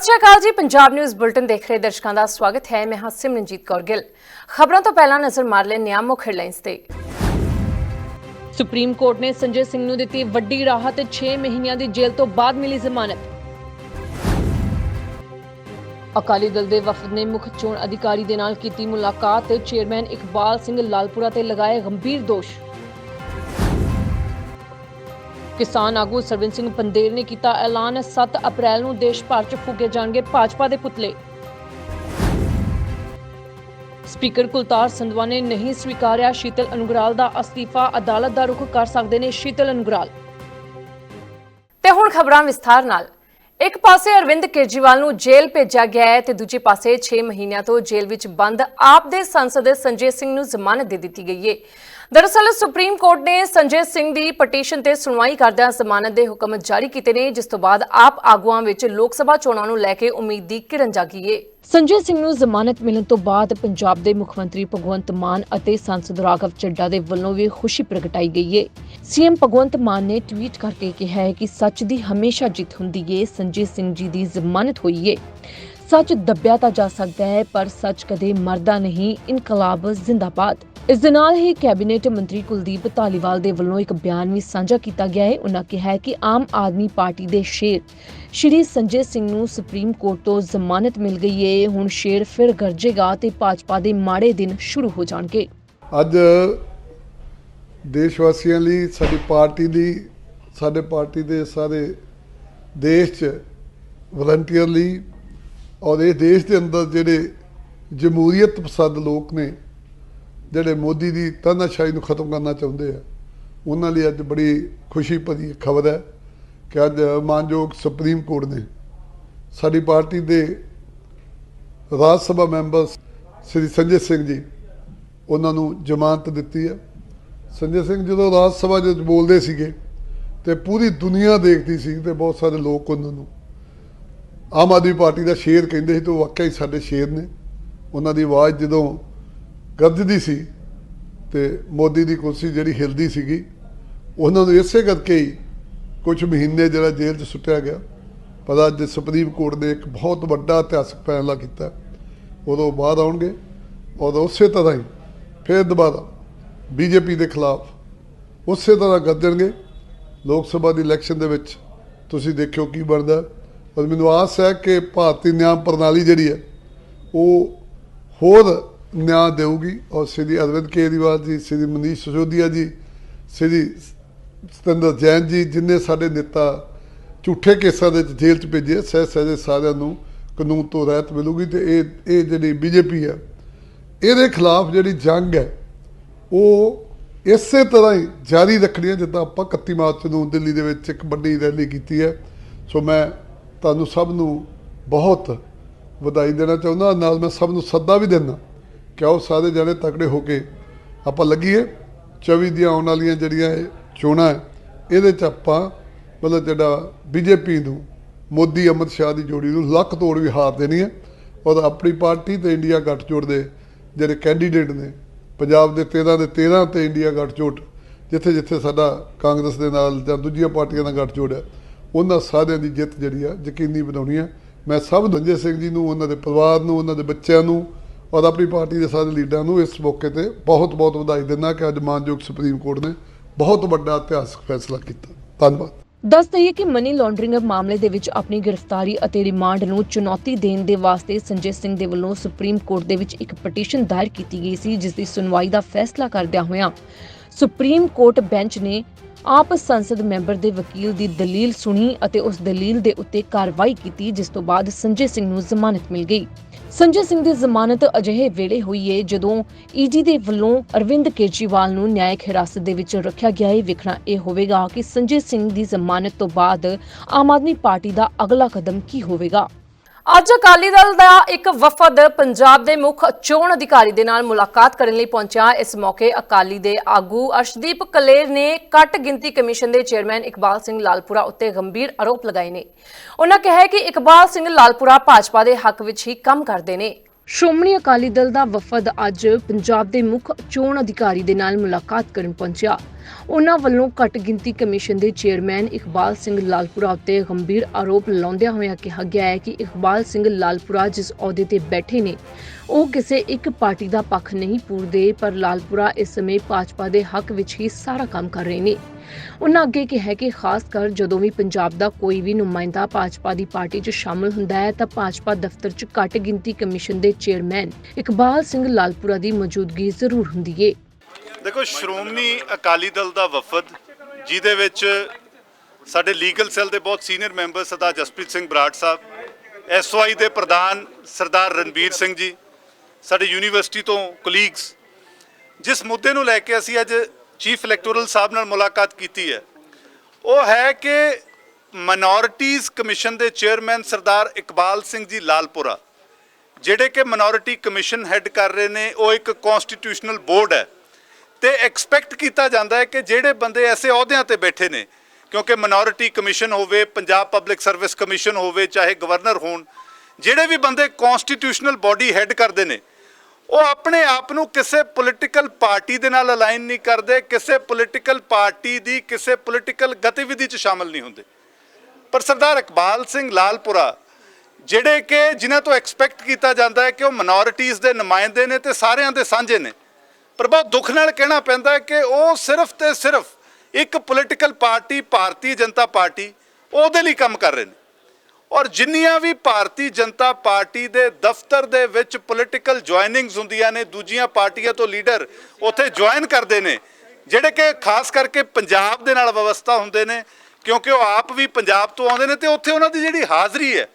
ਸਤਿ ਸ਼੍ਰੀ ਅਕਾਲ ਜੀ। Punjab news bulletin ਦੇਖ ਰਹੇ ਦਰਸ਼ਕਾਂ ਦਾ ਸਵਾਗਤ ਹੈ। ਮੈਂ ਹਾਂ ਸਿਮਰਨਜੀਤ ਕੌਰ ਗਿੱਲ। ਖਬਰਾਂ ਤੋਂ ਪਹਿਲਾਂ ਨਜ਼ਰ ਮਾਰ ਲੈ ਨਿਆਮ ਮੁੱਖ ਹੈਡਲਾਈਨਸ ਤੇ। ਸੁਪਰੀਮ ਕੋਰਟ ਨੇ ਸੰਜੇ ਸਿੰਘ ਨੂੰ ਦਿੱਤੀ ਵੱਡੀ ਰਾਹਤ। 6 ਮਹੀਨਿਆਂ ਦੀ ਜੇਲ੍ਹ ਤੋਂ ਬਾਅਦ ਮਿਲੀ ਜ਼ਮਾਨਤ। ਅਕਾਲੀ ਦਲ ਦੇ ਵਫਦ ਨੇ ਮੁੱਖ ਚੋਣ ਅਧਿਕਾਰੀ ਦੇ ਨਾਲ ਕੀਤੀ ਮੁਲਾਕਾਤ। ਚੇਅਰਮੈਨ ਇਕਬਾਲ ਸਿੰਘ ਲਾਲਪੁਰਾ ਤੇ ਲਗਾਏ ਗੰਭੀਰ ਦੋਸ਼। ਕਿਸਾਨ ਆਗੂ ਸਰਵਿੰਦ ਸਿੰਘ ਪੰਦੇਰ ਨੇ ਕੀਤਾ ਐਲਾਨ। 7 ਅਪ੍ਰੈਲ ਨੂੰ ਦੇਸ਼ ਭਰ 'ਚ ਫੂਕੇ ਜਾਣਗੇ ਭਾਜਪਾ ਦੇ ਪੁਤਲੇ। ਸਪੀਕਰ ਕੁਲਤਾਰ ਸੰਧਵਾ ਨੇ ਨਹੀਂ ਸਵੀਕਾਰਿਆ ਸ਼ੀਤਲ ਅਨੁਗਰਾਲ ਦਾ ਅਸਤੀਫਾ। ਅਦਾਲਤ ਦਾ ਰੁਖ ਕਰ ਸਕਦੇ ਨੇ ਸ਼ੀਤਲ ਅਨੁਗਰਾਲ। ਤੇ ਹੁਣ ਖਬਰਾਂ ਵਿਸਥਾਰ ਨਾਲ। ਇੱਕ ਪਾਸੇ ਅਰਵਿੰਦ ਕੇਜਰੀਵਾਲ ਨੂੰ ਜੇਲ੍ਹ ਭੇਜਿਆ ਗਿਆ ਹੈ ਤੇ ਦੂਜੇ ਪਾਸੇ 6 ਮਹੀਨਿਆਂ ਤੋਂ ਜੇਲ੍ਹ ਵਿੱਚ ਬੰਦ। ਆਪ ਦੇ ਸੰਸਦ ਸੰਜੇ ਸਿੰਘ ਨੂੰ ਜ਼ਮਾਨਤ ਦੇ ਦਿੱਤੀ ਗਈ ਹੈ। ਦਰਅਸਲ ਸੁਪਰੀਮ ਕੋਰਟ ਨੇ ਸੰਜੇ ਸਿੰਘ ਦੀ ਪਟੀਸ਼ਨ ਤੇ ਸੁਣਵਾਈ ਕਰਦਿਆਂ ਜ਼ਮਾਨਤ ਦੇ ਹੁਕਮ ਜਾਰੀ ਕੀਤੇ ਨੇ, ਜਿਸ ਤੋਂ ਬਾਅਦ ਆਪ ਆਗੂਆਂ ਵਿੱਚ ਲੋਕ ਸਭਾ ਚੋਣਾਂ ਨੂੰ ਲੈ ਕੇ ਉਮੀਦ ਦੀ ਕਿਰਨ ਜਾਗੀ ਹੈ ਸੰਜੇ ਸਿੰਘ ਨੂੰ ਜ਼ਮਾਨਤ ਮਿਲਣ ਤੋਂ ਬਾਅਦ ਪੰਜਾਬ ਦੇ ਮੁੱਖ ਮੰਤਰੀ ਭਗਵੰਤ ਮਾਨ ਅਤੇ ਸੰਸਦ ਰਾਘਵ ਚੱਡਾ ਦੇ ਵੱਲੋਂ ਵੀ ਖੁਸ਼ੀ ਪ੍ਰਗਟਾਈ ਗਈ ਹੈ ਸੀਐਮ ਭਗਵੰਤ ਮਾਨ ਨੇ ਟਵੀਟ ਕਰਕੇ ਕਿਹਾ ਹੈ ਕਿ ਸੱਚ ਦੀ ਹਮੇਸ਼ਾ ਜਿੱਤ ਹੁੰਦੀ ਹੈ ਸੰਜੇ ਸਿੰਘ ਜੀ ਦੀ ਜ਼ਮਾਨਤ ਹੋਈ ਹੈ ਸੱਚ ਦੱਬਿਆ ਤਾਂ ਜਾ ਸਕਦਾ ਹੈ, ਪਰ ਸੱਚ ਕਦੇ ਮਰਦਾ ਨਹੀਂ, ਇਨਕਲਾਬ ਜ਼ਿੰਦਾਬਾਦ। ਇਸ ਦੇ ਨਾਲ ਹੀ ਕੈਬਨਿਟ ਮੰਤਰੀ ਕੁਲਦੀਪ ਧਾਲੀਵਾਲ ਦੇ ਵੱਲੋਂ ਇੱਕ ਬਿਆਨ ਵੀ ਸਾਂਝਾ ਕੀਤਾ ਗਿਆ ਹੈ। ਉਹਨਾਂ ਕਿਹਾ ਹੈ ਕਿ ਆਮ ਆਦਮੀ ਪਾਰਟੀ ਦੇ ਸ਼ੇਰ ਸ਼੍ਰੀ ਸੰਜੇ ਸਿੰਘ ਨੂੰ ਸੁਪਰੀਮ ਕੋਰਟ ਤੋਂ ਜ਼ਮਾਨਤ ਮਿਲ ਗਈ ਹੈ ਹੁਣ ਸ਼ੇਰ ਫਿਰ ਗਰਜੇਗਾ ਤੇ ਭਾਜਪਾ ਦੇ ਮਾੜੇ ਦਿਨ ਸ਼ੁਰੂ ਹੋ ਜਾਣਗੇ। ਅੱਜ ਦੇਸ਼ ਵਾਸੀਆਂ ਲਈ ਸਾਡੀ ਪਾਰਟੀ ਦੀ, ਸਾਡੇ ਪਾਰਟੀ ਦੇ ਸਾਰੇ ਦੇਸ਼ 'ਚ ਵਲੰਟੀਅਰ ਲਈ ਔਰ ਇਹ ਦੇਸ਼ ਦੇ ਅੰਦਰ ਜਿਹੜੇ ਜਮਹੂਰੀਅਤ ਪਸੰਦ ਲੋਕ ਨੇ, ਜਿਹੜੇ ਮੋਦੀ ਦੀ ਤਾਨਾਸ਼ਾਹੀ ਨੂੰ ਖਤਮ ਕਰਨਾ ਚਾਹੁੰਦੇ ਆ, ਉਹਨਾਂ ਲਈ ਅੱਜ ਬੜੀ ਖੁਸ਼ੀ ਭਰੀ ਖਬਰ ਹੈ ਕਿ ਅੱਜ ਮਾਨਯੋਗ ਸੁਪਰੀਮ ਕੋਰਟ ਨੇ ਸਾਡੀ ਪਾਰਟੀ ਦੇ ਰਾਜ ਸਭਾ ਮੈਂਬਰ ਸ੍ਰੀ ਸੰਜੇ ਸਿੰਘ ਜੀ ਉਹਨਾਂ ਨੂੰ ਜ਼ਮਾਨਤ ਦਿੱਤੀ ਹੈ। ਸੰਜੇ ਸਿੰਘ ਜਦੋਂ ਰਾਜ ਸਭਾ ਦੇ ਵਿੱਚ ਬੋਲਦੇ ਸੀਗੇ ਤੇ ਪੂਰੀ ਦੁਨੀਆ ਦੇਖਦੀ ਸੀ ਤੇ ਬਹੁਤ ਸਾਰੇ ਲੋਕ ਉਹਨਾਂ ਨੂੰ ਆਮ ਆਦਮੀ ਪਾਰਟੀ ਦਾ ਸ਼ੇਰ ਕਹਿੰਦੇ ਸੀ ਤੇ ਉਹ ਵਾਕਿਆ ਹੀ ਸਾਡੇ ਸ਼ੇਰ ਨੇ। ਉਹਨਾਂ ਦੀ ਆਵਾਜ਼ ਜਦੋਂ ਗੱਜਦੀ ਸੀ ਤੇ ਮੋਦੀ ਦੀ ਕੁਰਸੀ ਜਿਹੜੀ ਹਿਲਦੀ ਸੀਗੀ, ਉਹਨਾਂ ਨੂੰ ਇਸੇ ਕਰਕੇ ਹੀ ਕੁਝ ਮਹੀਨੇ ਜਿਹੜਾ ਜੇਲ੍ਹ 'ਚ ਸੁੱਟਿਆ ਗਿਆ। ਪਰ ਅੱਜ ਸੁਪਰੀਮ ਕੋਰਟ ਨੇ ਇੱਕ ਬਹੁਤ ਵੱਡਾ ਇਤਿਹਾਸਕ ਫੈਸਲਾ ਕੀਤਾ। ਉਦੋਂ ਬਾਅਦ ਆਉਣਗੇ, ਔਰ ਉਸੇ ਤਰ੍ਹਾਂ ਹੀ ਫਿਰ ਦੁਬਾਰਾ ਬੀਜੇਪੀ ਦੇ ਖਿਲਾਫ ਉਸੇ ਤਰ੍ਹਾਂ ਗੱਜਣਗੇ ਲੋਕ ਸਭਾ ਦੀ ਇਲੈਕਸ਼ਨ ਦੇ ਵਿੱਚ ਤੁਸੀਂ ਦੇਖਿਓ ਕੀ ਬਣਦਾ। ਪਰ ਮੈਨੂੰ ਆਸ ਹੈ ਕਿ ਭਾਰਤੀ ਨਿਆਂ ਪ੍ਰਣਾਲੀ ਜਿਹੜੀ ਹੈ, ਉਹ ਹੋਰ ਨਿਆਂ ਦੇਊਗੀ। ਔਰ ਸ੍ਰੀ ਅਰਵਿੰਦ ਕੇਜਰੀਵਾਲ ਜੀ, ਸ੍ਰੀ ਮਨੀਸ਼ ਸਿਸੋਦੀਆ ਜੀ, ਸ੍ਰੀ ਸਤਿੰਦਰ ਜੈਨ ਜੀ, ਜਿੰਨੇ ਸਾਡੇ ਨੇਤਾ ਝੂਠੇ ਕੇਸਾਂ ਦੇ ਵਿੱਚ ਜੇਲ੍ਹ 'ਚ ਭੇਜੇ ਸਹਿ ਸਹਿਜੇ ਸਾਰਿਆਂ ਨੂੰ ਕਾਨੂੰਨ ਤੋਂ ਰਹਿਤ ਮਿਲੂਗੀ ਤੇ ਇਹ ਇਹ ਜਿਹੜੀ ਬੀਜੇਪੀ ਹੈ, ਇਹਦੇ ਖਿਲਾਫ ਜਿਹੜੀ ਜੰਗ ਹੈ, ਉਹ ਇਸੇ ਤਰ੍ਹਾਂ ਹੀ ਜਾਰੀ ਰੱਖਣੀ ਹੈ, ਜਿੱਦਾਂ ਆਪਾਂ 31 ਮਾਰਚ ਨੂੰ ਦਿੱਲੀ ਦੇ ਵਿੱਚ ਇੱਕ ਵੱਡੀ ਰੈਲੀ ਕੀਤੀ ਹੈ। ਸੋ ਮੈਂ ਤੁਹਾਨੂੰ ਸਭ ਨੂੰ ਬਹੁਤ ਵਧਾਈ ਦੇਣਾ ਚਾਹੁੰਦਾ ਨਾਲ ਮੈਂ ਸਭ ਨੂੰ ਸੱਦਾ ਵੀ ਦਿੰਦਾ ਕਿ ਆਓ ਸਾਰੇ ਜਣੇ ਤਕੜੇ ਹੋ ਕੇ ਆਪਾਂ ਲੱਗੀਏ। 24 ਦੀਆਂ ਆਉਣ ਵਾਲੀਆਂ ਜਿਹੜੀਆਂ ਇਹ ਚੋਣਾਂ ਹੈ, ਇਹਦੇ 'ਚ ਆਪਾਂ ਮਤਲਬ ਜਿਹੜਾ ਬੀਜੇਪੀ ਨੂੰ ਮੋਦੀ ਅਮਿਤ ਸ਼ਾਹ ਦੀ ਜੋੜੀ ਨੂੰ ਲੱਖ ਤੋੜ ਵੀ ਹਾਰ ਦੇਣੀ ਹੈ ਔਰ ਆਪਣੀ ਪਾਰਟੀ ਤੇ ਇੰਡੀਆ ਗੱਠਜੋੜ ਦੇ ਜਿਹੜੇ ਕੈਂਡੀਡੇਟ ਨੇ ਪੰਜਾਬ ਦੇ 13 ਦੇ 13 ਤੇ ਇੰਡੀਆ ਗੱਠਜੋੜ ਜਿੱਥੇ ਜਿੱਥੇ ਸਾਡਾ ਕਾਂਗਰਸ ਦੇ ਨਾਲ ਜਾਂ ਦੂਜੀਆਂ ਪਾਰਟੀਆਂ ਦਾ ਗੱਠਜੋੜ ਹੈ ਉਹਨਾਂ ਸਾਰਿਆਂ ਦੀ ਜਿੱਤ ਜਿਹੜੀ ਆ, ਯਕੀਨੀ ਬਣਾਉਣੀ ਹੈ ਮੈਂ ਸਭ ਰੰਜੇ ਸਿੰਘ ਜੀ ਨੂੰ, ਉਹਨਾਂ ਦੇ ਪਰਿਵਾਰ ਨੂੰ, ਉਹਨਾਂ ਦੇ ਬੱਚਿਆਂ ਨੂੰ ਔਰ ਆਪਣੀ ਪਾਰਟੀ ਦੇ ਸਾਰੇ ਲੀਡਰਾਂ ਨੂੰ ਇਸ ਮੌਕੇ ਤੇ ਬਹੁਤ ਬਹੁਤ ਵਧਾਈ ਦਿੰਦਾ ਕਿ ਅੱਜ ਮਾਨਯੋਗ ਸੁਪਰੀਮ ਕੋਰਟ ਨੇ ਬਹੁਤ ਵੱਡਾ ਇਤਿਹਾਸਕ ਫੈਸਲਾ ਕੀਤਾ। ਧੰਨਵਾਦ। ਦੱਸ ਦਈਏ ਕਿ ਮਨੀ ਲਾਂਡਰਿੰਗ ਮਾਮਲੇ ਦੇ ਵਿੱਚ ਆਪਣੀ ਗ੍ਰਿਫਤਾਰੀ ਅਤੇ ਰਿਮਾਂਡ ਨੂੰ ਚੁਣੌਤੀ ਦੇਣ ਦੇ ਵਾਸਤੇ ਸੰਜੇ ਸਿੰਘ ਦੇ ਵੱਲੋਂ ਸੁਪਰੀਮ ਕੋਰਟ ਦੇ ਵਿੱਚ ਇੱਕ ਪਟੀਸ਼ਨ ਦਾਇਰ ਕੀਤੀ ਗਈ ਸੀ ਜਿਸ ਦੀ ਸੁਣਵਾਈ ਦਾ ਫੈਸਲਾ ਕਰਦਿਆਂ ਹੋਇਆਂ ਸੁਪਰੀਮ ਕੋਰਟ ਬੈਂਚ ਨੇ ਆਪ ਸੰਸਦ ਮੈਂਬਰ ਦੇ ਵਕੀਲ ਦੀ ਦਲੀਲ ਸੁਣੀ ਅਤੇ ਉਸ ਦਲੀਲ ਦੇ ਉੱਤੇ ਕਾਰਵਾਈ ਕੀਤੀ, ਜਿਸ ਤੋਂ ਬਾਅਦ ਸੰਜੇ ਸਿੰਘ ਨੂੰ ਜ਼ਮਾਨਤ ਮਿਲ ਗਈ। ਸੰਜੇ ਸਿੰਘ ਦੀ ਜ਼ਮਾਨਤ ਅਜਿਹੇ ਵੇਲੇ ਹੋਈ ਹੈ ਜਦੋਂ ਈਡੀ ਦੇ ਵੱਲੋਂ ਅਰਵਿੰਦ ਕੇਜਰੀਵਾਲ ਨੂੰ ਨਿਆਇਕ ਹਿਰਾਸਤ ਦੇ ਵਿੱਚ ਰੱਖਿਆ ਗਿਆ। ਹੈ ਵੇਖਣਾ ਇਹ ਹੋਵੇਗਾ ਕਿ ਸੰਜੇ ਸਿੰਘ ਦੀ ਜ਼ਮਾਨਤ ਤੋਂ ਬਾਅਦ ਆਮ ਆਦਮੀ ਪਾਰਟੀ ਦਾ ਅਗਲਾ ਕਦਮ ਕੀ ਹੋਵੇਗਾ। ਅੱਜ ਅਕਾਲੀ ਦਲ ਦਾ ਇੱਕ ਵਫਦ ਪੰਜਾਬ ਦੇ ਮੁੱਖ ਚੋਣ ਅਧਿਕਾਰੀ ਦੇ ਨਾਲ ਮੁਲਾਕਾਤ ਕਰਨ ਲਈ ਪਹੁੰਚਿਆ। ਇਸ ਮੌਕੇ ਅਕਾਲੀ ਦੇ ਆਗੂ ਅਰਸ਼ਦੀਪ ਕਲੇਰ ਨੇ ਘੱਟ ਗਿਣਤੀ ਕਮਿਸ਼ਨ ਦੇ ਚੇਅਰਮੈਨ ਇਕਬਾਲ ਸਿੰਘ ਲਾਲਪੁਰਾ ਉੱਤੇ ਗੰਭੀਰ ਆਰੋਪ ਲਗਾਏ ਨੇ। ਉਹਨਾਂ ਕਿਹਾ ਕਿ ਇਕਬਾਲ ਸਿੰਘ ਲਾਲਪੁਰਾ ਭਾਜਪਾ ਦੇ ਹੱਕ ਵਿੱਚ ਹੀ ਕੰਮ ਕਰਦੇ ਨੇ। ਸ਼੍ਰੋਮਣੀ ਅਕਾਲੀ ਦਲ ਦਾ ਵਫਦ ਅੱਜ ਪੰਜਾਬ ਦੇ ਮੁੱਖ ਚੋਣ ਅਧਿਕਾਰੀ ਦੇ ਨਾਲ ਮੁਲਾਕਾਤ ਕਰਨ ਪਹੁੰਚਿਆ। ਉਹਨਾਂ ਵੱਲੋਂ ਘੱਟ ਗਿਣਤੀ ਕਮਿਸ਼ਨ ਦੇ ਚੇਅਰਮੈਨ ਇਕਬਾਲ ਸਿੰਘ ਲਾਲਪੁਰਾ ਉੱਤੇ ਗੰਭੀਰ ਆਰੋਪ ਲਾਉਂਦਿਆਂ ਹੋਇਆਂ ਕਿਹਾ ਗਿਆ ਹੈ ਕਿ ਇਕਬਾਲ ਸਿੰਘ ਲਾਲਪੁਰਾ ਜਿਸ ਅਹੁਦੇ ਤੇ ਬੈਠੇ ਨੇ, ਉਹ ਕਿਸੇ ਇੱਕ ਪਾਰਟੀ ਦਾ ਪੱਖ ਨਹੀਂ ਪੂਰਦੇ, ਪਰ ਲਾਲਪੁਰਾ ਇਸ ਸਮੇਂ ਭਾਜਪਾ ਦੇ ਹੱਕ ਵਿੱਚ ਹੀ ਸਾਰਾ ਕੰਮ ਕਰ ਰਹੇ ਨੇ। ਉਹਨਾਂ ਅੱਗੇ ਕਿਹਾ ਕਿ ਖਾਸ ਕਰ ਜਦੋਂ ਵੀ ਪੰਜਾਬ ਦਾ ਕੋਈ ਵੀ ਨੁਮਾਇੰਦਾ ਭਾਜਪਾ ਦੀ ਪਾਰਟੀ 'ਚ ਸ਼ਾਮਲ ਹੁੰਦਾ ਹੈ ਤਾਂ ਭਾਜਪਾ ਦਫ਼ਤਰ 'ਚ ਘੱਟ ਗਿਣਤੀ ਕਮਿਸ਼ਨ ਦੇ ਚੇਅਰਮੈਨ ਇਕਬਾਲ ਸਿੰਘ ਲਾਲਪੁਰਾ ਦੀ ਮੌਜੂਦਗੀ ਜ਼ਰੂਰ ਹੁੰਦੀ ਏ। ਦੇਖੋ, ਸ਼੍ਰੋਮਣੀ ਅਕਾਲੀ ਦਲ ਦਾ ਵਫਦ, ਜਿਹਦੇ ਵਿੱਚ ਸਾਡੇ ਲੀਗਲ ਸੈੱਲ ਦੇ ਬਹੁਤ senior member Sardar Jaspreet Singh Brar Sahib SOI ਦੇ ਪ੍ਰਧਾਨ ਸਰਦਾਰ ਰਣਬੀਰ ਸਿੰਘ ਜੀ, ਸਾਡੇ ਯੂਨੀਵਰਸਿਟੀ ਤੋਂ ਕੋਲੀਗਸ ਜਿਸ ਮੁੱਦੇ ਨੂੰ ਲੈ ਕੇ ਅਸੀਂ ਅੱਜ ਚੀਫ ਇਲੈਕਟੋਰਲ ਸਾਹਿਬ ਨਾਲ ਮੁਲਾਕਾਤ ਕੀਤੀ ਹੈ। ਉਹ ਹੈ ਕਿ ਮਾਈਨੋਰਿਟੀਜ਼ ਕਮਿਸ਼ਨ ਦੇ ਚੇਅਰਮੈਨ ਸਰਦਾਰ ਇਕਬਾਲ ਸਿੰਘ ਜੀ ਲਾਲਪੁਰਾ, ਜਿਹੜੇ ਕਿ ਮਿਨੋਰਿਟੀ ਕਮਿਸ਼ਨ ਹੈੱਡ ਕਰ ਰਹੇ ਨੇ, ਉਹ ਇੱਕ ਕਨਸਟੀਟਿਊਸ਼ਨਲ ਬੋਰਡ ਹੈ। ਤੇ ਐਕਸਪੈਕਟ ਕੀਤਾ ਜਾਂਦਾ ਹੈ ਕਿ ਜਿਹੜੇ ਬੰਦੇ ਐਸੇ ਅਹੁਦਿਆਂ ਤੇ ਬੈਠੇ ਨੇ, ਕਿਉਂਕਿ ਮਿਨੋਰਿਟੀ ਕਮਿਸ਼ਨ ਹੋਵੇ, ਪੰਜਾਬ ਪਬਲਿਕ ਸਰਵਿਸ ਕਮਿਸ਼ਨ ਹੋਵੇ, ਚਾਹੇ ਗਵਰਨਰ ਹੋਣ, ਜਿਹੜੇ ਵੀ ਬੰਦੇ ਕਨਸਟੀਟਿਊਸ਼ਨਲ ਬਾਡੀ ਹੈੱਡ ਕਰਦੇ ਨੇ ਉਹ ਆਪਣੇ ਆਪ ਨੂੰ ਕਿਸੇ ਪੋਲੀਟੀਕਲ ਪਾਰਟੀ ਦੇ ਨਾਲ ਅਲਾਈਨ ਨਹੀਂ ਕਰਦੇ, ਕਿਸੇ ਪੋਲੀਟੀਕਲ ਪਾਰਟੀ ਦੀ, ਕਿਸੇ ਪੋਲੀਟੀਕਲ ਗਤੀਵਿਧੀ 'ਚ ਸ਼ਾਮਲ ਨਹੀਂ ਹੁੰਦੇ। ਪਰ ਸਰਦਾਰ ਇਕਬਾਲ ਸਿੰਘ ਲਾਲਪੁਰਾ, ਜਿਹੜੇ ਕਿ ਜਿਨ੍ਹਾਂ ਤੋਂ ਐਕਸਪੈਕਟ ਕੀਤਾ ਜਾਂਦਾ ਹੈ ਕਿ ਉਹ ਮਿਨੋਰਿਟੀਜ਼ ਦੇ ਨੁਮਾਇੰਦੇ ਨੇ ਤੇ ਸਾਰਿਆਂ ਦੇ ਸਾਂਝੇ ਨੇ, ਪਰ ਬਹੁਤ ਦੁੱਖ ਨਾਲ ਕਹਿਣਾ ਪੈਂਦਾ ਹੈ ਕਿ ਉਹ ਸਿਰਫ ਤੇ ਸਿਰਫ ਇੱਕ political party Bharatiya Janata Party, ਉਹਦੇ ਲਈ ਕੰਮ ਕਰ ਰਹੇ ਨੇ। ਔਰ ਜਿੰਨੀਆਂ ਵੀ ਭਾਰਤੀ ਜਨਤਾ ਪਾਰਟੀ ਦੇ ਦਫ਼ਤਰ ਦੇ ਵਿੱਚ ਪੋਲੀਟੀਕਲ ਜੁਆਇਨਿੰਗਸ ਹੁੰਦੀਆਂ ਨੇ, ਦੂਜੀਆਂ ਪਾਰਟੀਆਂ ਤੋਂ ਲੀਡਰ ਉੱਥੇ ਜੁਆਇਨ ਕਰਦੇ ਨੇ, ਜਿਹੜੇ ਕਿ ਖਾਸ ਕਰਕੇ ਪੰਜਾਬ ਦੇ ਨਾਲ ਵਿਵਸਥਾ ਹੁੰਦੇ ਨੇ, ਕਿਉਂਕਿ ਉਹ ਆਪ ਵੀ ਪੰਜਾਬ ਤੋਂ ਆਉਂਦੇ ਨੇ ਤੇ ਉੱਥੇ ਉਹਨਾਂ ਦੀ ਜਿਹੜੀ ਹਾਜ਼ਰੀ ਹੈ,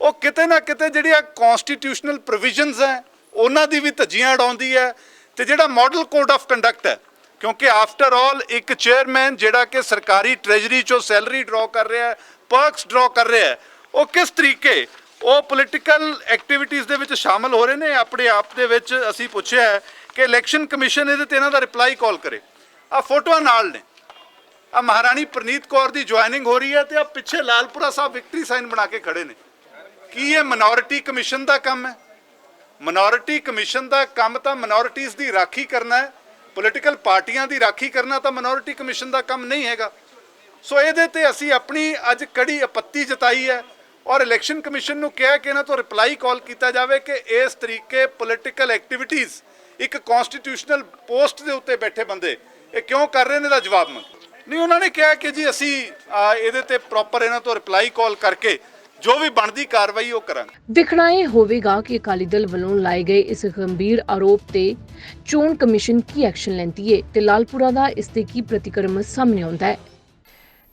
ਉਹ ਕਿਤੇ ਨਾ ਕਿਤੇ ਜਿਹੜੀਆਂ ਕਨਸਟੀਟਿਊਸ਼ਨਲ ਪ੍ਰੋਵੀਜ਼ਨਸ ਹੈ, ਉਹਨਾਂ ਦੀ ਵੀ ਧੱਜੀਆਂ ਉਡਾਉਂਦੀ ਹੈ ਤੇ ਜਿਹੜਾ ਮਾਡਲ ਕੋਡ ਆਫ ਕੰਡਕਟ ਹੈ, ਕਿਉਂਕਿ ਆਫਟਰ ਆਲ ਇੱਕ ਚੇਅਰਮੈਨ ਜਿਹੜਾ ਕਿ ਸਰਕਾਰੀ ਟ੍ਰੈਜਰੀ ਚੋਂ ਸੈਲਰੀ ਡਰਾ ਕਰ ਰਿਹਾ ਹੈ ਪਰਕਸ ਡਰਾ ਕਰ ਰਿਹਾ ਹੈ ਉਹ ਕਿਸ ਤਰੀਕੇ? ਉਹ ਪੋਲੀਟੀਕਲ ਐਕਟੀਵਿਟੀਜ਼ ਦੇ ਵਿੱਚ ਸ਼ਾਮਲ ਹੋ ਰਹੇ ਨੇ? ਆਪਣੇ ਆਪ ਦੇ ਵਿੱਚ ਅਸੀਂ ਪੁੱਛਿਆ ਹੈ ਕਿ ਇਲੈਕਸ਼ਨ ਕਮਿਸ਼ਨ ਇਹਦੇ ਤੇ ਇਹਨਾਂ ਦਾ ਰਿਪਲਾਈ ਕਾਲ ਕਰੇ। ਆ ਫੋਟੋਆਂ ਨਾਲ ਨੇ। ਆ ਮਹਾਰਾਣੀ ਪ੍ਰਨੀਤ ਕੌਰ ਦੀ ਜੁਆਇਨਿੰਗ ਹੋ ਰਹੀ ਹੈ ਤੇ ਆ ਪਿੱਛੇ ਲਾਲਪੁਰਾ ਸਾਹਿਬ ਵਿਕਟਰੀ ਸਾਈਨ ਬਣਾ ਕੇ ਖੜੇ ਨੇ। ਕੀ ਇਹ ਮਿਨੋਰਿਟੀ ਕਮਿਸ਼ਨ ਦਾ ਕੰਮ ਹੈ? ਮਿਨੋਰਿਟੀ ਕਮਿਸ਼ਨ ਦਾ ਕੰਮ ਤਾਂ ਮਿਨੋਰਿਟੀਜ਼ ਦੀ ਰਾਖੀ ਕਰਨਾ ਹੈ। ਪੋਲੀਟੀਕਲ ਪਾਰਟੀਆਂ ਦੀ ਰਾਖੀ ਕਰਨਾ ਤਾਂ ਮਿਨੋਰਿਟੀ ਕਮਿਸ਼ਨ ਦਾ ਕੰਮ ਨਹੀਂ ਹੈਗਾ। ਸੋ ਇਹਦੇ ਤੇ ਅਸੀਂ ਆਪਣੀ ਅੱਜ ਕੜੀ ਆਪੱਤੀ ਜਤਾਈ ਹੈ। ਔਰ ਇਲੈਕਸ਼ਨ ਕਮਿਸ਼ਨ ਨੂੰ ਕਿਹਾ ਕਿ ਇਹਨਾਂ ਤੋਂ ਰਿਪਲਾਈ ਕਾਲ ਕੀਤਾ ਜਾਵੇ ਕਿ ਇਸ ਤਰੀਕੇ ਪੋਲੀਟੀਕਲ ਐਕਟੀਵਿਟੀਜ਼ ਇੱਕ ਕਨਸਟੀਟਿਊਸ਼ਨਲ ਪੋਸਟ ਦੇ ਉੱਤੇ ਬੈਠੇ ਬੰਦੇ, ਇਹ ਕਿਉਂ ਕਰ ਰਹੇ ਨੇ ਦਾ ਜਵਾਬ ਮੰਗ। ਨਹੀਂ, ਉਹਨਾਂ ਨੇ ਕਿਹਾ ਕਿ ਜੀ ਅਸੀਂ ਇਹਦੇ ਤੇ ਪ੍ਰੋਪਰ ਇਹਨਾਂ ਤੋਂ ਰਿਪਲਾਈ ਕਾਲ ਕਰਕੇ ਜੋ ਵੀ ਬਣਦੀ ਕਾਰਵਾਈ ਉਹ ਕਰਾਂਗੇ। ਦੇਖਣਾ ਇਹ ਹੋਵੇਗਾ ਕਿ ਅਕਾਲੀ ਦਲ ਵੱਲੋਂ ਲਾਏ ਗਏ ਇਸ ਗੰਭੀਰ ਆਰੋਪ ਤੇ ਚੋਣ ਕਮਿਸ਼ਨ ਕੀ ਐਕਸ਼ਨ ਲੈਂਦੀ ਏ ਤੇ ਲਾਲਪੁਰਾ ਦਾ ਇਸ ਤੇ ਕੀ ਪ੍ਰਤੀਕਰਮ ਸਾਹਮਣੇ ਆਉਂਦਾ ਹੈ।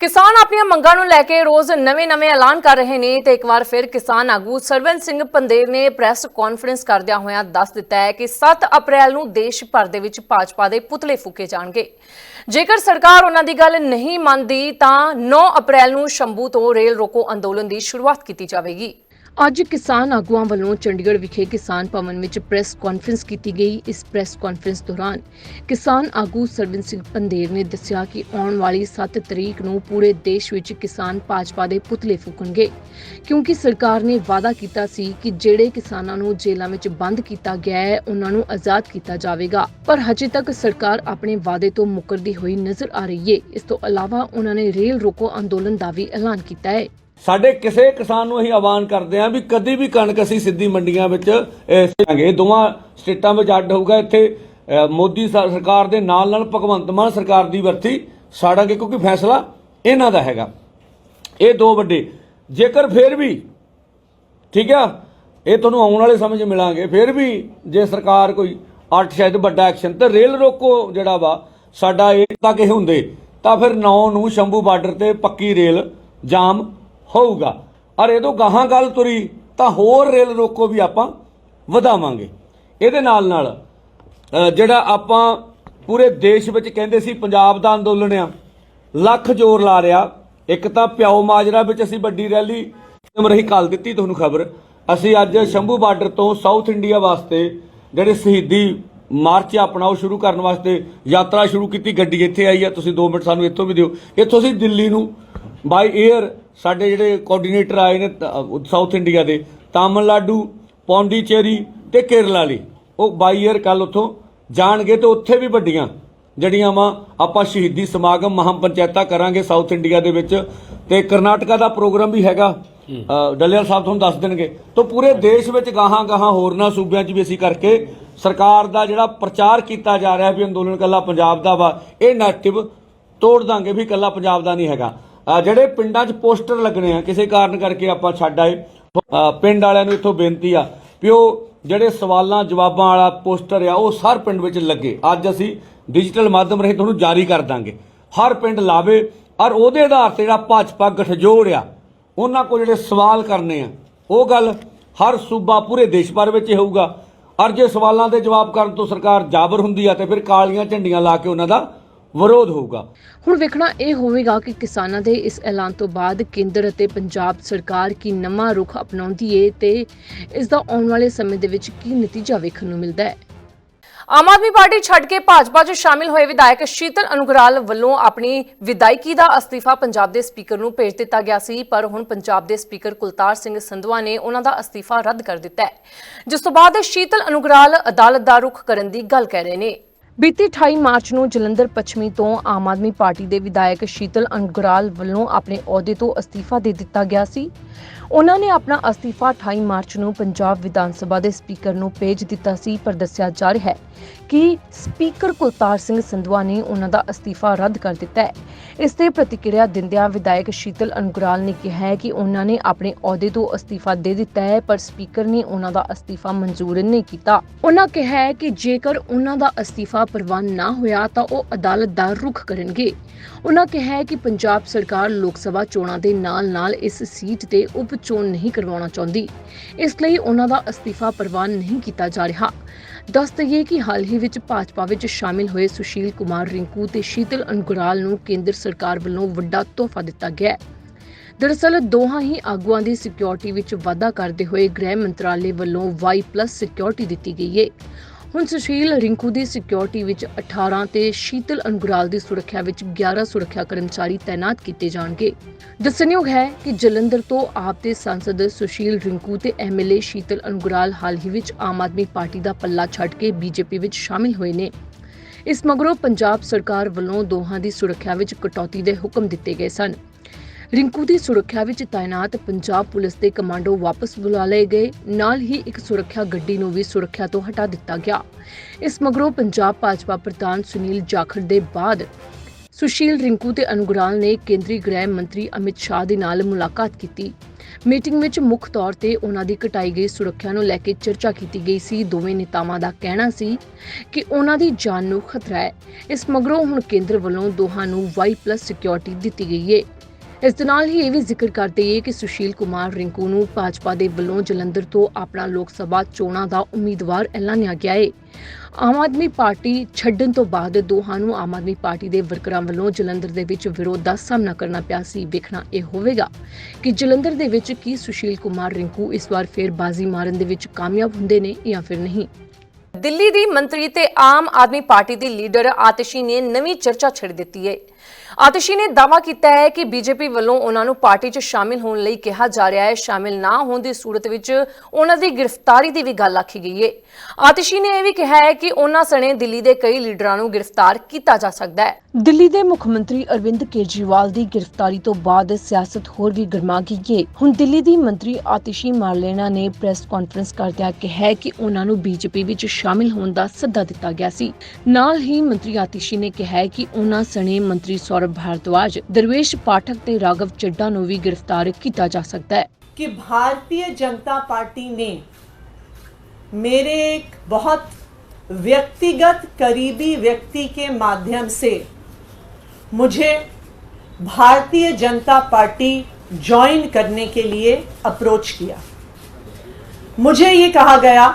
ਕਿਸਾਨ ਆਪਣੀਆਂ ਮੰਗਾਂ ਨੂੰ ਲੈ ਕੇ ਰੋਜ਼ ਨਵੇਂ-ਨਵੇਂ ਐਲਾਨ ਕਰ ਰਹੇ ਨੇ ਤੇ ਇੱਕ ਵਾਰ ਫਿਰ ਕਿਸਾਨ ਆਗੂ ਸਰਵਨ ਸਿੰਘ ਪੰਦੇਰ ਨੇ ਪ੍ਰੈਸ ਕਾਨਫਰੰਸ ਕਰਦਿਆਂ ਹੋਇਆਂ ਦੱਸ ਦਿੱਤਾ ਹੈ ਕਿ 7 ਅਪ੍ਰੈਲ ਨੂੰ ਦੇਸ਼ ਭਰ ਦੇ ਵਿੱਚ ਭਾਜਪਾ ਦੇ ਪੁਤਲੇ ਫੂਕੇ ਜਾਣਗੇ। ਜੇਕਰ ਸਰਕਾਰ ਉਹਨਾਂ ਦੀ ਗੱਲ ਨਹੀਂ ਮੰਨਦੀ ਤਾਂ 9 ਅਪ੍ਰੈਲ ਨੂੰ ਸ਼ੰਭੂ ਤੋਂ ਰੇਲ ਰੋਕੋ ਅੰਦੋਲਨ ਦੀ ਸ਼ੁਰੂਆਤ ਕੀਤੀ ਜਾਵੇਗੀ। ਅੱਜ ਕਿਸਾਨ ਆਗੂਆਂ ਵੱਲੋਂ ਚੰਡੀਗੜ੍ਹ ਵਿਖੇ ਕਿਸਾਨ ਭਵਨ ਵਿੱਚ ਪ੍ਰੈਸ ਕਾਨਫਰੰਸ ਕੀਤੀ ਗਈ। ਇਸ ਪ੍ਰੈਸ ਕਾਨਫਰੰਸ ਦੌਰਾਨ ਕਿਸਾਨ ਆਗੂ ਸਰਬਨ ਸਿੰਘ ਪੰਦੇਰ ਨੇ ਦੱਸਿਆ ਕਿ ਆਉਣ ਵਾਲੀ 7 ਤਰੀਕ ਨੂੰ ਪੂਰੇ ਦੇਸ਼ ਵਿੱਚ ਕਿਸਾਨ ਭਾਜਪਾ ਦੇ ਪੁਤਲੇ ਫੂਕਣਗੇ। ਕਿਉਂਕਿ ਸਰਕਾਰ ਨੇ ਵਾਅਦਾ ਕੀਤਾ ਸੀ ਕਿ ਜਿਹੜੇ ਕਿਸਾਨਾਂ ਨੂੰ ਜੇਲ੍ਹਾਂ ਵਿੱਚ ਬੰਦ ਕੀਤਾ ਗਿਆ ਹੈ, ਉਹਨਾਂ ਨੂੰ ਆਜ਼ਾਦ ਕੀਤਾ ਜਾਵੇਗਾ। ਪਰ ਹਜੇ ਤੱਕ ਸਰਕਾਰ ਆਪਣੇ ਵਾਅਦੇ ਤੋਂ ਮੁਕਰਦੀ ਹੋਈ ਨਜ਼ਰ ਆ ਰਹੀ ਹੈ। ਇਸ ਤੋਂ ਇਲਾਵਾ ਉਹਨਾਂ ਨੇ ਰੇਲ ਰੋਕੋ ਅੰਦੋਲਨ ਦਾ ਵੀ ਐਲਾਨ ਕੀਤਾ ਹੈ। ਸਾਡੇ ਕਿਸੇ ਕਿਸਾਨ ਨੂੰ ਅਸੀਂ ਆਹਵਾਨ ਕਰਦੇ ਹਾਂ ਵੀ ਕਦੀ ਵੀ ਕਣਕ ਅਸੀਂ ਸਿੱਧੀ ਮੰਡੀਆਂ ਵਿੱਚ ਇਹ ਦੋਵਾਂ ਸਟੇਟਾਂ ਵਿੱਚ ਅੱਡ ਹੋਊਗਾ ਇੱਥੇ ਮੋਦੀ ਸਰਕਾਰ ਦੇ ਨਾਲ ਨਾਲ ਭਗਵੰਤ ਮਾਨ ਸਰਕਾਰ ਦੀ ਵਰਤੀ ਸਾੜਾਂਗੇ ਕਿਉਂਕਿ ਫੈਸਲਾ ਇਹਨਾਂ ਦਾ ਹੈਗਾ। ਇਹ ਦੋ ਵੱਡੇ। ਜੇਕਰ ਫਿਰ ਵੀ, ਠੀਕ ਆ, ਇਹ ਤੁਹਾਨੂੰ ਆਉਣ ਵਾਲੇ ਸਮੇਂ 'ਚ ਮਿਲਾਂਗੇ। ਫਿਰ ਵੀ ਜੇ ਸਰਕਾਰ ਕੋਈ ਅੱਠ ਸ਼ਾਇਦ ਵੱਡਾ ਐਕਸ਼ਨ, ਤੇ ਰੇਲ ਰੋਕੋ ਜਿਹੜਾ ਵਾ, ਸਾਡਾ ਇਹ ਤੱਕ ਇਹ ਹੁੰਦੇ, ਤਾਂ ਫਿਰ 9 ਨੂੰ ਸ਼ੰਭੂ ਬਾਰਡਰ ਤੇ ਪੱਕੀ ਰੇਲ ਜਾਮ ਹੋਊਗਾ। ਔਰ ਇਹ ਗਾਹਾਂ ਗੱਲ ਤੁਰੀ, ਤਾਂ ਹੋਰ ਰੇਲ ਰੋਕੋ ਵੀ ਆਪਾਂ ਵਧਾਵਾਂਗੇ। ਇਹਦੇ ਨਾਲ ਨਾਲ ਜਿਹੜਾ ਆਪਾਂ ਪੂਰੇ ਦੇਸ਼ ਵਿੱਚ ਕਹਿੰਦੇ ਸੀ ਪੰਜਾਬ ਦਾ ਅੰਦੋਲਨ ਆ, ਲੱਖ ਜ਼ੋਰ ਲਾ ਰਿਹਾ। ਇੱਕ ਤਾਂ ਪਿਓ ਮਾਜਰਾ ਵਿੱਚ ਅਸੀਂ ਵੱਡੀ ਰੈਲੀ ਰਹੀ ਕੱਲ ਦਿੱਤੀ ਤੁਹਾਨੂੰ ਖਬਰ। ਅਸੀਂ ਅੱਜ ਸ਼ੰਭੂ ਬਾਰਡਰ ਤੋਂ ਸਾਊਥ ਇੰਡੀਆ ਵਾਸਤੇ ਜਿਹੜੇ ਸ਼ਹੀਦੀ ਮਾਰਚ ਆ ਆਪਣਾ ਉਹ ਸ਼ੁਰੂ ਕਰਨ ਵਾਸਤੇ ਯਾਤਰਾ ਸ਼ੁਰੂ ਕੀਤੀ, ਗੱਡੀ ਇੱਥੇ ਆਈ ਆ, ਤੁਸੀਂ 2 ਮਿੰਟ ਸਾਨੂੰ ਇੱਥੋਂ ਵੀ ਦਿਓ। ਇੱਥੋਂ ਅਸੀਂ ਦਿੱਲੀ ਨੂੰ, ਬਾਈ 에ਅਰ ਸਾਡੇ ਜਿਹੜੇ ਕੋਆਰਡੀਨੇਟਰ ਆਏ ਨੇ ਸਾਊਥ ਇੰਡੀਆ ਦੇ ਤਾਮਿਲਨਾਡੂ ਪੌਂਡੀਚੇਰੀ ਤੇ ਕੇਰਲਾ ਲਈ। ਉਹ ਬਾਈ 에ਅਰ ਕੱਲ ਉੱਥੋਂ ਜਾਣਗੇ ਤੇ ਉੱਥੇ ਵੀ ਵੱਡੀਆਂ ਜਿਹੜੀਆਂ ਵਾ ਆਪਾਂ ਸ਼ਹੀਦੀ ਸਮਾਗਮ ਮਹਾਂ ਪੰਚਾਇਤਾਂ ਕਰਾਂਗੇ ਸਾਊਥ ਇੰਡੀਆ ਦੇ ਵਿੱਚ। ਤੇ ਕਰਨਾਟਕਾ ਦਾ ਪ੍ਰੋਗਰਾਮ ਵੀ ਹੈਗਾ। ਡੱਲੇਵਾਲ ਸਾਹਿਬ ਤੁਹਾਨੂੰ ਦੱਸ ਦੇਣਗੇ। ਤਾਂ ਪੂਰੇ ਦੇਸ਼ ਵਿੱਚ ਗਾਹਾਂ ਗਾਹਾਂ ਹੋਰਨਾਂ ਸੂਬਿਆਂ 'ਚ ਵੀ ਅਸੀਂ ਕਰਕੇ ਸਰਕਾਰ ਦਾ ਜਿਹੜਾ ਪ੍ਰਚਾਰ ਕੀਤਾ ਜਾ ਰਿਹਾ ਵੀ ਅੰਦੋਲਨ ਕੱਲਾ ਪੰਜਾਬ ਦਾ ਵਾ ਇਹ ਨੈਰੇਟਿਵ ਤੋੜ ਦਾਂਗੇ ਵੀ ਕੱਲਾ ਪੰਜਾਬ ਦਾ ਨਹੀਂ ਹੈਗਾ। ਜਿਹੜੇ ਪਿੰਡਾਂ 'ਚ ਪੋਸਟਰ ਲੱਗਣੇ ਆ, ਕਿਸੇ ਕਾਰਨ ਕਰਕੇ ਆਪਾਂ ਛੱਡ ਆਏ। ਪਿੰਡ ਵਾਲਿਆਂ ਨੂੰ ਇੱਥੋਂ ਬੇਨਤੀ ਆ ਵੀ ਉਹ ਜਿਹੜੇ ਸਵਾਲਾਂ, ਜਵਾਬਾਂ ਵਾਲਾ ਪੋਸਟਰ ਆ, ਉਹ ਹਰ ਪਿੰਡ ਵਿੱਚ ਲੱਗੇ। ਅੱਜ ਅਸੀਂ ਡਿਜੀਟਲ ਮਾਧਿਅਮ ਰਾਹੀਂ ਤੁਹਾਨੂੰ ਜਾਰੀ ਕਰ ਦਾਂਗੇ। ਹਰ ਪਿੰਡ ਲਾਵੇ ਔਰ ਉਹਦੇ ਆਧਾਰ ਤੇ ਜਿਹੜਾ ਭਾਜਪਾ ਗਠਜੋੜ ਆ, ਉਹਨਾਂ ਕੋਲ ਜਿਹੜੇ ਸਵਾਲ ਕਰਨੇ ਆ, ਉਹ ਗੱਲ ਹਰ ਸੂਬਾ ਪੂਰੇ ਦੇਸ਼ ਭਰ ਵਿੱਚ ਹੋਊਗਾ। ਔਰ ਜੇ ਸਵਾਲਾਂ ਦੇ ਜਵਾਬ ਕਰਨ ਤੋਂ ਸਰਕਾਰ ਜਾਬਰ ਹੁੰਦੀ ਆ, ਤੇ ਫਿਰ ਕਾਲੀਆਂ ਝੰਡੀਆਂ ਲਾ ਕੇ ਉਹਨਾਂ ਦਾ ਵਿਰੋਧ ਹੋਊਗਾ। ਹੁਣ ਵੇਖਣਾ ਇਹ ਹੋਵੇਗਾ ਕਿ ਕਿਸਾਨਾਂ ਦੇ ਇਸ ਐਲਾਨ ਤੋਂ ਬਾਅਦ ਕੇਂਦਰ ਅਤੇ ਪੰਜਾਬ ਸਰਕਾਰ ਕੀ ਨਵਾਂ ਰੁਖ ਅਪਣਾਉਂਦੀ ਏ ਤੇ ਇਸ ਦਾ ਆਉਣ ਵਾਲੇ ਸਮੇਂ ਦੇ ਵਿੱਚ ਕੀ ਨਤੀਜਾ ਵੇਖਣ ਨੂੰ ਮਿਲਦਾ ਹੈ। ਆਮ ਆਦਮੀ ਪਾਰਟੀ ਛੱਡ ਕੇ ਭਾਜਪਾ 'ਚ ਸ਼ਾਮਿਲ ਹੋਏ ਵਿਧਾਇਕ ਸ਼ੀਤਲ ਅਨੁਗਰਾਲ ਵੱਲੋਂ ਆਪਣੀ ਵਿਦਾਇਕੀ ਦਾ ਅਸਤੀਫਾ ਪੰਜਾਬ ਦੇ ਸਪੀਕਰ ਨੂੰ ਭੇਜ ਦਿੱਤਾ ਗਿਆ ਸੀ ਪਰ ਹੁਣ ਪੰਜਾਬ ਦੇ ਸਪੀਕਰ ਕੁਲਤਾਰ ਸਿੰਘ ਸੰਧਵਾ ਨੇ ਉਹਨਾਂ ਦਾ ਅਸਤੀਫਾ ਰੱਦ ਕਰ ਦਿੱਤਾ ਹੈ। ਜਿਸ ਤੋਂ ਬਾਅਦ ਸ਼ੀਤਲ ਅਨੁਗਰਾਲ ਅਦਾਲਤ ਦਾ ਰੁਖ ਕਰਨ ਦੀ ਗੱਲ ਕਹਿ ਰਹੇ ਨੇ। ਬੀਤੀ 28 ਮਾਰਚ ਨੂੰ ਜਲੰਧਰ ਪੱਛਮੀ ਤੋਂ ਆਮ ਆਦਮੀ ਪਾਰਟੀ ਦੇ ਵਿਧਾਇਕ ਸ਼ੀਤਲ ਅਨਗਰਾਲ ਵੱਲੋਂ ਆਪਣੇ ਅਹੁਦੇ ਤੋਂ ਅਸਤੀਫਾ ਦੇ ਦਿੱਤਾ ਗਿਆ ਸੀ। ਉਹਨਾਂ ਨੇ ਆਪਣਾ ਅਸਤੀਫਾ 28 ਮਾਰਚ ਨੂੰ ਪੰਜਾਬ ਵਿਧਾਨ ਸਭਾ ਦੇ ਸਪੀਕਰ ਨੂੰ ਭੇਜ ਦਿੱਤਾ ਸੀ, ਪਰ ਦੱਸਿਆ ਜਾ ਰਿਹਾ ਹੈ ਕਿ ਸਪੀਕਰ ਕੁਲਤਾਰ ਸਿੰਘ ਸੰਧਵਾ ਨੇ ਉਹਨਾਂ ਦਾ ਅਸਤੀਫਾ ਰੱਦ ਕਰ ਦਿੱਤਾ ਹੈ। ਇਸ ਤੇ ਪ੍ਰਤੀਕਿਰਿਆ ਦਿੰਦਿਆਂ ਵਿਧਾਇਕ ਸ਼ੀਤਲ ਅਨਗਰਾਲ ਨੇ ਕਿਹਾ ਹੈ ਕਿ ਉਹਨਾਂ ਨੇ ਆਪਣੇ ਅਹੁਦੇ ਤੋਂ ਅਸਤੀਫਾ ਦੇ ਦਿੱਤਾ ਹੈ, ਪਰ ਸਪੀਕਰ ਨੇ ਉਹਨਾਂ ਦਾ ਅਸਤੀਫਾ ਮਨਜ਼ੂਰ ਨਹੀਂ ਕੀਤਾ। ਉਹਨਾਂ ਕਿਹਾ ਹੈ ਕਿ ਜੇਕਰ ਉਹਨਾਂ ਦਾ ਅਸਤੀਫਾ ਪ੍ਰਵਾਨ ਨਾ ਹੋਇਆ ਤਾਂ ਉਹ ਅਦਾਲਤ ਦਾ ਰੁਖ ਕਰਨਗੇ। ਉਹਨਾਂ ਕਿਹਾ ਹੈ ਕਿ ਪੰਜਾਬ ਸਰਕਾਰ ਲੋਕ ਸਭਾ ਚੋਣਾਂ ਦੇ ਨਾਲ-ਨਾਲ ਇਸ ਸੀਟ ਤੇ ਉਪ ਚੋਣ ਨਹੀਂ ਕਰਵਾਉਣਾ ਚਾਹੁੰਦੀ। ਇਸ ਲਈ ਉਹਨਾਂ ਦਾ ਅਸਤੀਫਾ ਪ੍ਰਵਾਨ ਨਹੀਂ ਕੀਤਾ ਜਾ ਰਿਹਾ। ਦੱਸ ਦਈਏ ਕਿ ਹਾਲ ਹੀ ਵਿੱਚ ਭਾਜਪਾ ਵਿੱਚ ਸ਼ਾਮਿਲ ਹੋਏ ਸੁਸ਼ੀਲ ਕੁਮਾਰ ਰਿੰਕੂ ਤੇ ਸ਼ੀਤਲ ਅਨਗੁਰਾਲ ਨੂੰ ਕੇਂਦਰ ਸਰਕਾਰ ਵੱਲੋਂ ਵੱਡਾ ਤੋਹਫਾ ਦਿੱਤਾ ਗਿਆ ਹੈ। ਦਰਅਸਲ, ਦੋਹਾਂ ਹੀ ਆਗੂਆਂ ਦੀ ਸਿਕਿਉਰਿਟੀ ਵਿੱਚ ਵਾਧਾ ਕਰਦੇ ਹੋਏ ਗ੍ਰਹਿ ਮੰਤਰਾਲੇ ਵੱਲੋਂ Y+ ਸਿਕਿਉਰਿਟੀ ਦਿੱਤੀ ਗਈ ਹੈ। ਹੁਣ ਸੁਸ਼ੀਲ ਰਿੰਕੂ ਦੀ ਸਿਕਿਉਰਿਟੀ ਵਿੱਚ 18 ਤੇ ਸ਼ੀਤਲ ਅਨਗੁਰਾਲ ਦੀ ਸੁਰੱਖਿਆ ਵਿੱਚ 11 ਸੁਰੱਖਿਆ ਕਰਮਚਾਰੀ ਤਾਇਨਾਤ ਕੀਤੇ ਜਾਣਗੇ। ਦੱਸਣਯੋਗ ਹੈ ਕਿ ਜਲੰਧਰ ਤੋਂ ਆਪ ਦੇ ਸੰਸਦ ਸੁਸ਼ੀਲ ਰਿੰਕੂ ਤੇ ਐਮਐਲਏ ਸ਼ੀਤਲ ਅਨਗੁਰਾਲ ਹਾਲ ਹੀ ਵਿੱਚ ਆਮ ਆਦਮੀ ਪਾਰਟੀ ਦਾ ਪੱਲਾ ਛੱਡ ਕੇ ਬੀਜੇਪੀ ਵਿੱਚ ਸ਼ਾਮਿਲ ਹੋਏ ਨੇ। ਇਸ ਮਗਰੋਂ ਪੰਜਾਬ ਸਰਕਾਰ ਵੱਲੋਂ ਦੋਹਾਂ ਦੀ ਸੁਰੱਖਿਆ ਵਿੱਚ ਕਟੌਤੀ ਦੇ ਹੁਕਮ ਦਿੱਤੇ ਗਏ ਸਨ। ਰਿੰਕੂ ਦੀ ਸੁਰੱਖਿਆ ਵਿੱਚ ਤਾਇਨਾਤ ਪੰਜਾਬ ਪੁਲਿਸ ਦੇ ਕਮਾਂਡੋ ਵਾਪਸ ਬੁਲਾ ਲਏ ਗਏ। ਨਾਲ ਹੀ ਇੱਕ ਸੁਰੱਖਿਆ ਗੱਡੀ ਨੂੰ ਵੀ ਸੁਰੱਖਿਆ ਤੋਂ ਹਟਾ ਦਿੱਤਾ ਗਿਆ। ਇਸ ਮਗਰੋਂ ਪੰਜਾਬ ਭਾਜਪਾ ਪ੍ਰਧਾਨ ਸੁਨੀਲ ਜਾਖੜ ਦੇ ਬਾਅਦ ਸੁਸ਼ੀਲ ਰਿੰਕੂ ਤੇ ਅਨੁਗਰਾਲ ਨੇ ਕੇਂਦਰੀ ਗ੍ਰਹਿ ਮੰਤਰੀ ਅਮਿਤ ਸ਼ਾਹ ਦੇ ਨਾਲ ਮੁਲਾਕਾਤ ਕੀਤੀ। ਮੀਟਿੰਗ ਵਿੱਚ ਮੁੱਖ ਤੌਰ ਤੇ ਉਹਨਾਂ ਦੀ ਘਟਾਈ ਗਈ ਸੁਰੱਖਿਆ ਨੂੰ ਲੈ ਕੇ ਚਰਚਾ ਕੀਤੀ ਗਈ ਸੀ। ਦੋਵੇਂ ਨੇਤਾਵਾਂ ਦਾ ਕਹਿਣਾ ਸੀ ਕਿ ਉਹਨਾਂ ਦੀ ਜਾਨ ਨੂੰ ਖਤਰਾ ਹੈ। ਇਸ ਮਗਰੋਂ ਹੁਣ ਕੇਂਦਰ ਵੱਲੋਂ ਦੋਹਾਂ ਨੂੰ Y+ ਸਿਕਿਉਰਿਟੀ ਦਿੱਤੀ ਗਈ ਹੈ। ਇਸ ਦੇ ਨਾਲ ਹੀ ਇਹ ਵੀ ਜ਼ਿਕਰ ਕਰਦੇ ਦਈਏ ਕਿ ਸੁਸ਼ੀਲ ਕੁਮਾਰ ਰਿੰਕੂ ਨੂੰ ਭਾਜਪਾ ਦੇ ਵੱਲੋਂ ਜਲੰਧਰ ਤੋਂ ਆਪਣਾ ਲੋਕ ਸਭਾ ਚੋਣਾਂ ਦਾ ਉਮੀਦਵਾਰ ਐਲਾਨਿਆ ਗਿਆ ਹੈ ਆਮ ਆਦਮੀ ਪਾਰਟੀ ਛੱਡਣ ਤੋਂ ਬਾਅਦ ਦੋਹਾਂ ਨੂੰ ਆਮ ਆਦਮੀ ਪਾਰਟੀ ਦੇ ਵਰਕਰਾਂ ਵੱਲੋਂ ਜਲੰਧਰ ਦੇ ਵਿੱਚ ਵਿਰੋਧ ਦਾ ਸਾਹਮਣਾ ਕਰਨਾ ਪਿਆ ਸੀ। ਵੇਖਣਾ ਇਹ ਹੋਵੇਗਾ ਕਿ ਜਲੰਧਰ ਦੇ ਵਿੱਚ ਕੀ ਸੁਸ਼ੀਲ ਕੁਮਾਰ ਰਿੰਕੂ ਇਸ ਵਾਰ ਫੇਰ ਬਾਜ਼ੀ ਮਾਰਨ ਦੇ ਵਿੱਚ ਕਾਮਯਾਬ ਹੁੰਦੇ ਨੇ ਜਾਂ ਫਿਰ ਨਹੀਂ। ਦਿੱਲੀ ਦੀ ਮੰਤਰੀ ਤੇ ਆਮ ਆਦਮੀ ਪਾਰਟੀ ਦੀ ਲੀਡਰ ਆਤਿਸ਼ੀ ਨੇ ਨਵੀਂ ਚਰਚਾ ਛੇੜ ਦਿੱਤੀ ਹੈ ਆਤਿਸ਼ੀ ਨੇ ਦਾਅਵਾ ਕੀਤਾ ਹੈ ਕਿ ਬੀਜੇਪੀ ਵੱਲੋਂ ਉਹਨਾਂ ਨੂੰ ਪਾਰਟੀ 'ਚ ਸ਼ਾਮਿਲ ਹੋਣ ਲਈ ਕਿਹਾ ਜਾ ਰਿਹਾ ਹੈ। ਸ਼ਾਮਿਲ ਨਾ ਹੋਣ ਦੀ ਸੂਰਤ ਵਿੱਚ ਉਹਨਾਂ ਦੀ ਗ੍ਰਿਫਤਾਰੀ ਦੀ ਵੀ ਗੱਲ ਆਖੀ ਗਈ ਹੈ। ਆਤਿਸ਼ੀ ਨੇ ਇਹ ਵੀ ਕਿਹਾ ਹੈ ਕਿ ਉਹਨਾਂ ਸਣੇ ਦਿੱਲੀ ਦੇ ਕਈ ਲੀਡਰਾਂ ਨੂੰ ਗ੍ਰਿਫਤਾਰ ਕੀਤਾ ਜਾ ਸਕਦਾ ਹੈ। ਦਿੱਲੀ ਦੇ ਮੁੱਖ ਮੰਤਰੀ ਅਰਵਿੰਦ ਕੇਜਰੀਵਾਲ ਦੀ ਗ੍ਰਿਫਤਾਰੀ ਤੋਂ ਬਾਅਦ ਸਿਆਸਤ ਹੋਰ ਵੀ ਗਰਮਾ ਗਈ ਹੈ ਹੁਣ ਦਿੱਲੀ ਦੀ ਮੰਤਰੀ ਆਤਿਸ਼ੀ ਮਾਰਲੇਨਾ ਨੇ ਪ੍ਰੈਸ ਕਾਨਫਰੰਸ ਕਰਦਿਆਂ ਕਿਹਾ ਕਿ ਉਹਨਾਂ ਨੂੰ ਬੀਜੇਪੀ ਵਿੱਚ ਸ਼ਾਮਿਲ ਹੋਣ ਦਾ ਸੱਦਾ ਦਿੱਤਾ ਗਿਆ ਸੀ ਨਾਲ ਹੀ ਮੰਤਰੀ ਆਤਿਸ਼ੀ ਨੇ ਕਿਹਾ ਕਿ ਉਹਨਾਂ ਸਣੇ ਮੰਤਰੀ ਸੌਰਭ ਭਾਰਦਵਾਜ ਦਰਵੇਸ਼ ਪਾਠਕ ਤੇ ਰਾਘਵ ਚੱਡਾ ਨੂੰ ਵੀ ਗ੍ਰਿਫਤਾਰ ਕੀਤਾ ਜਾ ਸਕਦਾ ਹੈ कि भारतीय जनता पार्टी ने मेरे एक बहुत व्यक्तिगत करीबी व्यक्ति के माध्यम से मुझे भारतीय जनता पार्टी ज्वाइन करने के लिए अप्रोच किया। मुझे ये कहा गया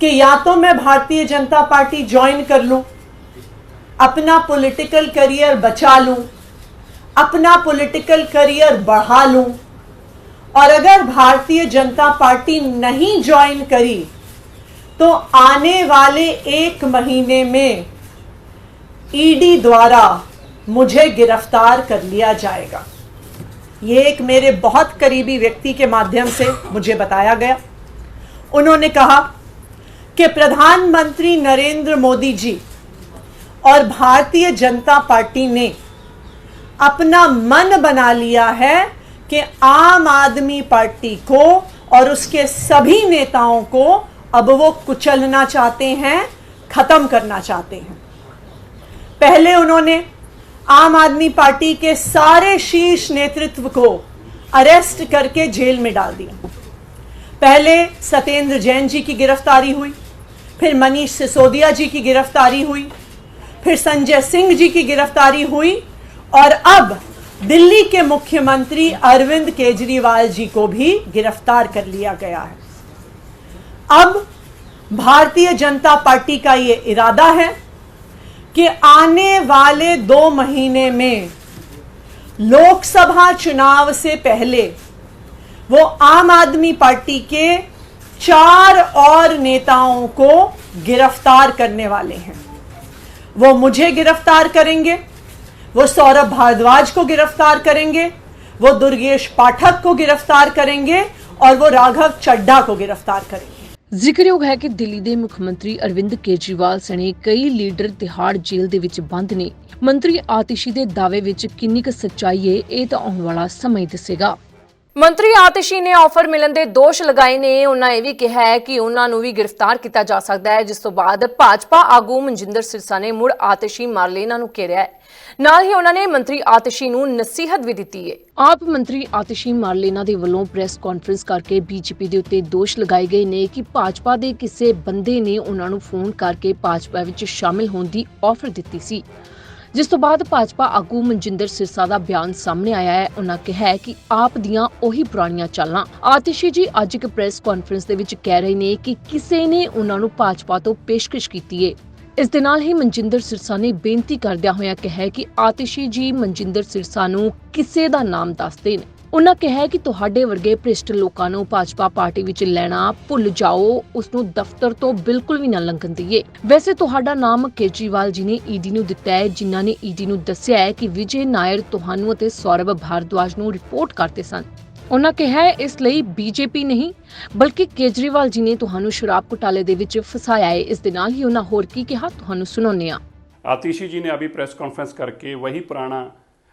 कि या तो मैं भारतीय जनता पार्टी ज्वाइन कर लूँ, अपना पॉलिटिकल करियर बचा लूँ, अपना पॉलिटिकल करियर बढ़ा लूँ, और अगर भारतीय जनता पार्टी नहीं ज्वाइन करी तो आने वाले एक महीने में ईडी द्वारा मुझे गिरफ़्तार कर लिया जाएगा। ये एक मेरे बहुत करीबी व्यक्ति के माध्यम से मुझे बताया गया। उन्होंने कहा कि प्रधानमंत्री नरेंद्र मोदी जी और भारतीय जनता पार्टी ने अपना मन बना लिया है कि आम आदमी पार्टी को और उसके सभी नेताओं को अब वो कुचलना चाहते हैं, खत्म करना चाहते हैं। पहले उन्होंने आम आदमी पार्टी के सारे शीर्ष नेतृत्व को अरेस्ट करके जेल में डाल दिया। पहले सत्येंद्र जैन जी की गिरफ्तारी हुई, फिर मनीष सिसोदिया जी की गिरफ्तारी हुई, फिर संजय सिंह जी की गिरफ्तारी हुई और अब दिल्ली के मुख्यमंत्री अरविंद केजरीवाल जी को भी गिरफ़्तार कर लिया गया है। अब भारतीय जनता पार्टी का ये इरादा है कि आने वाले दो महीने में लोकसभा चुनाव से पहले वो आम आदमी पार्टी के चार और नेताओं को गिरफ़्तार करने वाले हैं। वो मुझे गिरफ़्तार करेंगे, वो सौरभ भारद्वाज को गिरफ़्तार करेंगे, वो दुर्गेश पाठक को गिरफ़्तार करेंगे और वो राघव चड्ढा को गिरफ़्तार करेंगे। ਜ਼ਿਕਰਯੋਗ ਹੈ ਕਿ ਦਿੱਲੀ ਦੇ ਮੁੱਖ ਮੰਤਰੀ ਅਰਵਿੰਦ ਕੇਜਰੀਵਾਲ ਸਣੇ ਕਈ ਲੀਡਰ ਤਿਹਾੜ ਜੇਲ੍ਹ ਦੇ ਵਿੱਚ ਬੰਦ ਨੇ। ਮੰਤਰੀ ਆਤਿਸ਼ੀ ਦੇ ਦਾਅਵੇ ਵਿੱਚ ਕਿੰਨੀ ਕੁ ਸੱਚਾਈ ਹੈ ਇਹ ਤਾਂ ਆਉਣ ਵਾਲਾ ਸਮਾਂ ਹੀ ਦੱਸੇਗਾ। ਮੰਤਰੀ ਆਤਿਸ਼ੀ ਨੇ ਆਫਰ ਮਿਲਣ ਦੇ ਦੋਸ਼ ਲਗਾਏ ਨੇ। ਉਹਨਾਂ ਇਹ ਵੀ ਕਿਹਾ ਹੈ ਕਿ ਉਹਨਾਂ ਨੂੰ ਵੀ ਗ੍ਰਿਫਤਾਰ ਕੀਤਾ ਜਾ ਸਕਦਾ ਹੈ, ਜਿਸ ਤੋਂ ਬਾਅਦ ਭਾਜਪਾ ਆਗੂ ਮਨਜਿੰਦਰ ਸਿਰਸਾ ਨੇ ਮੁੜ ਆਤਿਸ਼ੀ ਮਾਰਲੇਨਾ ਨੂੰ ਘੇਰਿਆ ਹੈ। ਨਾਲ ਹੀ ਉਹਨਾਂ ਨੇ ਮੰਤਰੀ ਆਤਿਸ਼ੀ ਨੂੰ ਨਸੀਹਤ ਵੀ ਦਿੱਤੀ ਹੈ। ਆਪ ਮੰਤਰੀ ਆਤਿਸ਼ੀ ਮਾਰਲੇਨਾ ਦੇ ਵੱਲੋਂ ਪ੍ਰੈਸ ਕਾਨਫਰੰਸ ਕਰਕੇ ਬੀਜੇਪੀ ਦੇ ਉੱਤੇ ਦੋਸ਼ ਲਗਾਏ ਗਏ ਨੇ ਕਿ ਭਾਜਪਾ ਦੇ ਕਿਸੇ ਬੰਦੇ ਨੇ ਉਹਨਾਂ ਨੂੰ ਫੋਨ ਕਰਕੇ ਭਾਜਪਾ ਵਿੱਚ ਸ਼ਾਮਿਲ ਹੋਣ ਦੀ ਆਫਰ ਦਿੱਤੀ ਸੀ। ਜਿਸ ਤੋਂ ਬਾਅਦ ਭਾਜਪਾ ਆਗੂ ਮਨਜਿੰਦਰ ਸਿਰਸਾ ਦਾ ਬਿਆਨ ਸਾਹਮਣੇ ਆਇਆ ਹੈ। ਉਹਨਾਂ ਕਿਹਾ ਕਿ ਆਪ ਦੀਆਂ ਉਹੀ ਪੁਰਾਣੀਆਂ ਚਾਲਾਂ। ਆਤਿਸ਼ੀ ਜੀ ਅੱਜ ਇੱਕ ਪ੍ਰੈਸ ਕਾਨਫਰੰਸ ਦੇ ਵਿੱਚ ਕਹਿ ਰਹੇ ਨੇ ਕਿ ਕਿਸੇ ਨੇ ਉਹਨਾਂ ਨੂੰ ਭਾਜਪਾ ਤੋਂ ਪੇਸ਼ਕਸ਼ ਕੀਤੀ ਹੈ ਇਸ ਦੇ ਨਾਲ ਹੀ ਮਨਜਿੰਦਰ ਸਿਰਸਾ ਨੇ ਬੇਨਤੀ ਕਰਦਿਆਂ ਹੋਇਆ ਕਿਹਾ ਕਿ ਆਤਿਸ਼ੀ ਜੀ ਮਨਜਿੰਦਰ ਸਿਰਸਾ ਨੂੰ ਕਿਸੇ ਦਾ ਨਾਮ ਦੱਸ ਦੇਣ ਉਹਨਾਂ ਕਿਹਾ ਹੈ ਕਿ ਤੁਹਾਡੇ ਵਰਗੇ ਭ੍ਰਿਸ਼ਟ ਲੋਕਾਂ ਨੂੰ ਭਾਜਪਾ ਪਾਰਟੀ ਵਿੱਚ ਲੈਣਾ ਭੁੱਲ ਜਾਓ ਉਸ ਨੂੰ ਦਫ਼ਤਰ ਤੋਂ ਬਿਲਕੁਲ ਵੀ ਨਾ ਲੰਘਣ ਦਈਏ ਵੈਸੇ ਤੁਹਾਡਾ ਨਾਮ ਕੇਜਰੀਵਾਲ ਜੀ ਨੇ ਈਡੀ ਨੂੰ ਦਿੱਤਾ ਹੈ ਜਿਨ੍ਹਾਂ ਨੇ ਈਡੀ ਨੂੰ ਦੱਸਿਆ ਹੈ ਕਿ ਵਿਜੇ ਨਾਇਰ ਤੁਹਾਨੂੰ ਅਤੇ ਸੌਰਵ ਭਾਰਦਵਾਜ ਨੂੰ ਰਿਪੋਰਟ ਕਰਦੇ ਸਨ ਉਹਨਾਂ ਕਿਹਾ ਹੈ ਇਸ ਲਈ ਬੀਜੇਪੀ ਨਹੀਂ ਬਲਕਿ ਕੇਜਰੀਵਾਲ ਜੀ ਨੇ ਤੁਹਾਨੂੰ ਸ਼ਰਾਬ ਘੁਟਾਲੇ ਦੇ ਵਿੱਚ ਫਸਾਇਆ ਹੈ ਇਸ ਦੇ ਨਾਲ ਹੀ ਉਹਨਾਂ ਹੋਰ ਕੀ ਕਿਹਾ ਤੁਹਾਨੂੰ ਸੁਣਾਉਂਦੇ ਹਾਂ आतिशी जी ने अभी प्रेस कॉन्फ्रेंस करके वही पुराना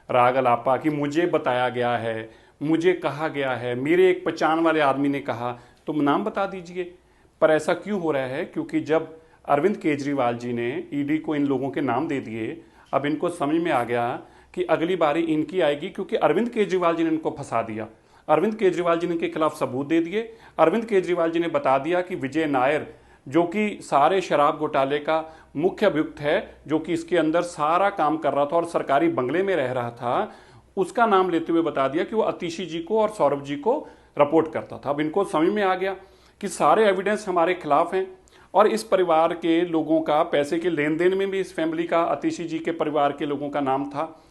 राग अलापा कि मुझे बताया गया है मुझे कहा गया है, मेरे एक पहचान वाले आदमी ने कहा, तुम नाम बता दीजिए। पर ऐसा क्यों हो रहा है? क्योंकि जब अरविंद केजरीवाल जी ने ईडी को इन लोगों के नाम दे दिए, अब इनको समझ में आ गया कि अगली बारी इनकी आएगी, क्योंकि अरविंद केजरीवाल जी ने इनको फंसा दिया। अरविंद केजरीवाल जी ने इनके खिलाफ सबूत दे दिए। अरविंद केजरीवाल जी ने बता दिया कि विजय नायर, जो कि सारे शराब घोटाले का मुख्य अभियुक्त है, जो कि इसके अंदर सारा काम कर रहा था और सरकारी बंगले में रह रहा था उसका नाम लेते हुए बता दिया कि वो अतिशी जी को और सौरभ जी को रिपोर्ट करता था। अब इनको समझ में आ गया कि सारे एविडेंस हमारे खिलाफ हैं और इस परिवार के लोगों का, पैसे के लेन देन में भी इस फैमिली का, अतिशी जी के परिवार के लोगों का नाम था।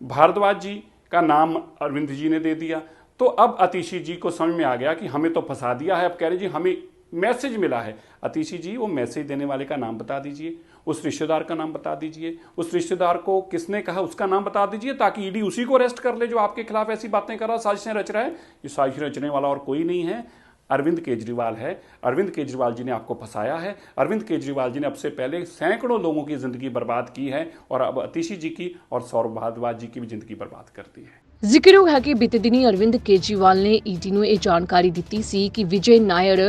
भारद्वाज जी का नाम अरविंद जी ने दे दिया। तो अब अतिशी जी को समझ में आ गया कि हमें तो फंसा दिया है। अब कह रहे जी, हमें मैसेज मिला है। अतिशी जी, वो मैसेज देने वाले का नाम बता दीजिए। उस रिश्तेदार का नाम बता दीजिए। उस रिश्तेदार को किसने कहा, उसका नाम बता दीजिए, ताकि ईडी उसी को अरेस्ट कर ले जो आपके खिलाफ ऐसी बातें कर रहा साजिशें रच रहा है। ये साजिश रचने वाला और कोई नहीं है। अरविंद केजरीवाल है। अरविंद केजरीवाल जी ने आपको फंसाया है। अरविंद केजरीवाल जी ने अब से पहले सैकड़ों लोगों की ज़िंदगी बर्बाद की है और अब अतिशी जी की और सौरभ भारद्वाज जी की भी ज़िंदगी बर्बाद कर दी है। ਜ਼ਿਕਰਯੋਗ ਹੈ ਕਿ ਬੀਤੇ ਦਿਨੀ ਅਰਵਿੰਦ ਕੇਜਰੀਵਾਲ ਨੇ ਈਡੀ ਨੂੰ ਇਹ ਜਾਣਕਾਰੀ ਦਿੱਤੀ ਸੀ ਕਿ ਵਿਜੇ ਨਾਇਰ,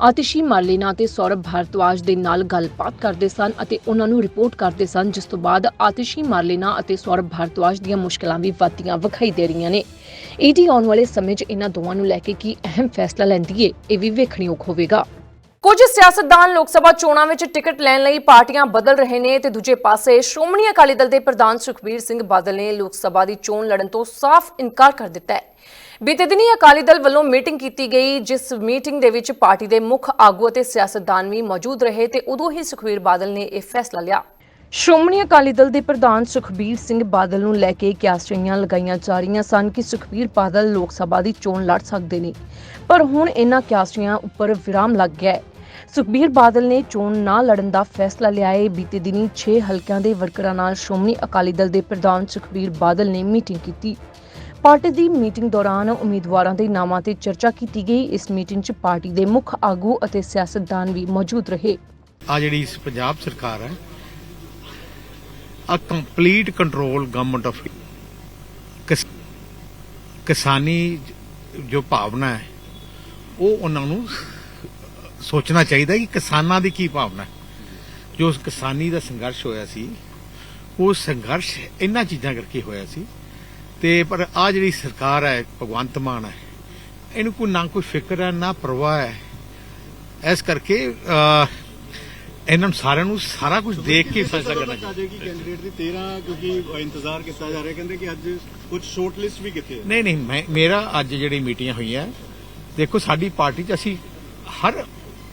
ਆਤਿਸ਼ੀ ਮਾਰਲੇਨਾ ਅਤੇ ਸੌਰਭ ਭਾਰਤਵਾਜ ਦੇ ਨਾਲ ਗੱਲਬਾਤ ਕਰਦੇ ਸਨ ਅਤੇ ਉਹਨਾਂ ਨੂੰ ਰਿਪੋਰਟ ਕਰਦੇ ਸਨ, ਜਿਸ ਤੋਂ ਬਾਅਦ ਆਤਿਸ਼ੀ ਮਾਰਲੇਨਾ ਅਤੇ ਸੌਰਭ ਭਾਰਤਵਾਜ ਦੀਆਂ ਮੁਸ਼ਕਲਾਂ ਵੀ ਵੱਧਦੀਆਂ ਵਿਖਾਈ ਦੇ ਰਹੀਆਂ ਨੇ। ਈਡੀ ਆਉਣ ਵਾਲੇ ਸਮੇਂ 'ਚ ਇਹਨਾਂ ਦੋਵਾਂ ਨੂੰ ਲੈ ਕੇ ਕੀ ਅਹਿਮ ਫੈਸਲਾ ਲੈਂਦੀ ਏ, ਇਹ ਵੀ ਵੇਖਣਯੋਗ ਹੋਵੇਗਾ। ਕੁਝ ਸਿਆਸਤਦਾਨ ਲੋਕ ਸਭਾ ਚੋਣਾਂ ਵਿੱਚ ਟਿਕਟ ਲੈਣ ਲਈ ਪਾਰਟੀਆਂ ਬਦਲ ਰਹੇ ਨੇ ਤੇ ਦੂਜੇ ਪਾਸੇ ਸ਼੍ਰੋਮਣੀ ਅਕਾਲੀ ਦਲ ਦੇ ਪ੍ਰਧਾਨ ਸੁਖਬੀਰ ਸਿੰਘ ਬਾਦਲ ਨੇ ਲੋਕ ਸਭਾ ਦੀ ਚੋਣ ਲੜਨ ਤੋਂ ਸਾਫ਼ ਇਨਕਾਰ ਕਰ ਦਿੱਤਾ ਹੈ। ਬੀਤੇ ਦਿਨੀ ਅਕਾਲੀ ਦਲ ਵੱਲੋਂ ਮੀਟਿੰਗ ਕੀਤੀ ਗਈ, ਜਿਸ ਮੀਟਿੰਗ ਦੇ ਵਿੱਚ ਪਾਰਟੀ ਦੇ ਮੁੱਖ ਆਗੂ ਅਤੇ ਸਿਆਸਤਦਾਨ ਵੀ ਮੌਜੂਦ ਰਹੇ ਤੇ ਉਦੋਂ ਹੀ ਸੁਖਬੀਰ ਬਾਦਲ ਨੇ ਇਹ ਫੈਸਲਾ ਲਿਆ। ਸ਼੍ਰੋਮਣੀ ਅਕਾਲੀ ਦਲ ਦੇ ਪ੍ਰਧਾਨ ਸੁਖਬੀਰ ਸਿੰਘ ਬਾਦਲ ਨੂੰ ਲੈ ਕੇ ਕਿਆਸੀਆਂ ਲਗਾਈਆਂ ਜਾ ਰਹੀਆਂ ਸਨ ਕਿ ਸੁਖਬੀਰ ਬਾਦਲ ਲੋਕ ਸਭਾ ਦੀ ਚੋਣ ਲੜ ਸਕਦੇ ਨੇ। ਪਰ ਹੁਣ ਇਹਨਾਂ ਕਿਆਸੀਆਂ ਉੱਪਰ ਵਿਰਾਮ ਲੱਗ ਗਿਆ ਹੈ। ਸੁਖਬੀਰ ਬਾਦਲ ਨੇ ਚੋਣ ਨਾ ਲੜਨ ਦਾ ਫੈਸਲਾ ਲਿਆ ਹੈ। ਬੀਤੇ ਦਿਨੀ 6 ਹਲਕਿਆਂ ਦੇ ਵਰਕਰਾਂ ਨਾਲ ਸ਼੍ਰੋਮਣੀ ਅਕਾਲੀ ਦਲ ਦੇ ਪ੍ਰਧਾਨ ਸੁਖਬੀਰ ਬਾਦਲ ਨੇ ਮੀਟਿੰਗ ਕੀਤੀ। ਪਾਰਟੀ ਦੀ ਮੀਟਿੰਗ ਦੌਰਾਨ ਉਮੀਦਵਾਰਾਂ ਦੇ ਨਾਮਾਂ ਤੇ ਚਰਚਾ ਕੀਤੀ ਗਈ। ਇਸ ਮੀਟਿੰਗ 'ਚ ਪਾਰਟੀ ਦੇ ਮੁੱਖ ਆਗੂ ਅਤੇ ਸਿਆਸਤਦਾਨ ਵੀ ਮੌਜੂਦ ਰਹੇ। ਆ ਜਿਹੜੀ ਪੰਜਾਬ ਸਰਕਾਰ ਹੈ a complete control government of ਕਿਸਾਨੀ ਜੋ ਭਾਵਨਾ ਹੈ, ਉਹ ਉਹਨਾਂ ਨੂੰ ਸੋਚਣਾ ਚਾਹੀਦਾ ਕਿ ਕਿਸਾਨਾਂ ਦੀ ਕੀ ਭਾਵਨਾ ਹੈ। ਜੋ ਉਸ ਕਿਸਾਨੀ ਦਾ ਸੰਘਰਸ਼ ਹੋਇਆ ਸੀ ਉਹ ਸੰਘਰਸ਼ ਇਹਨਾਂ ਚੀਜ਼ਾਂ ਕਰਕੇ ਹੋਇਆ ਸੀ। ਤੇ ਪਰ ਆ ਜਿਹੜੀ ਸਰਕਾਰ ਹੈ ਭਗਵੰਤ ਮਾਨ ਹੈ ਇਹਨੂੰ ਕੋਈ ਨਾ ਕੋਈ ਫਿਕਰ ਹੈ ਨਾ ਪਰਵਾਹ ਹੈ। ਇਸ ਕਰਕੇ ਇਹਨਾਂ ਸਾਰਿਆਂ ਨੂੰ ਸਾਰਾ ਕੁਝ ਦੇਖ ਕੇ ਫੈਸਲਾ ਕਰਨਾ ਚਾਹੀਦਾ। ਜਾਏਗੀ ਕੈਂਡੀਡੇਟ ਦੀ 13 ਕਿਉਂਕਿ ਇੰਤਜ਼ਾਰ ਕੀਤਾ ਜਾ ਰਿਹਾ ਕਹਿੰਦੇ ਕਿ ਅੱਜ ਕੁਝ ਸ਼ਾਰਟ ਲਿਸਟ ਵੀ ਹੈ ਨਹੀਂ ਨਹੀਂ ਮੇਰਾ ਅੱਜ ਜਿਹੜੀ ਮੀਟਿੰਗਾਂ ਹੋਈਆਂ ਦੇਖੋ ਸਾਡੀ ਪਾਰਟੀ 'ਚ ਅਸੀਂ ਹਰ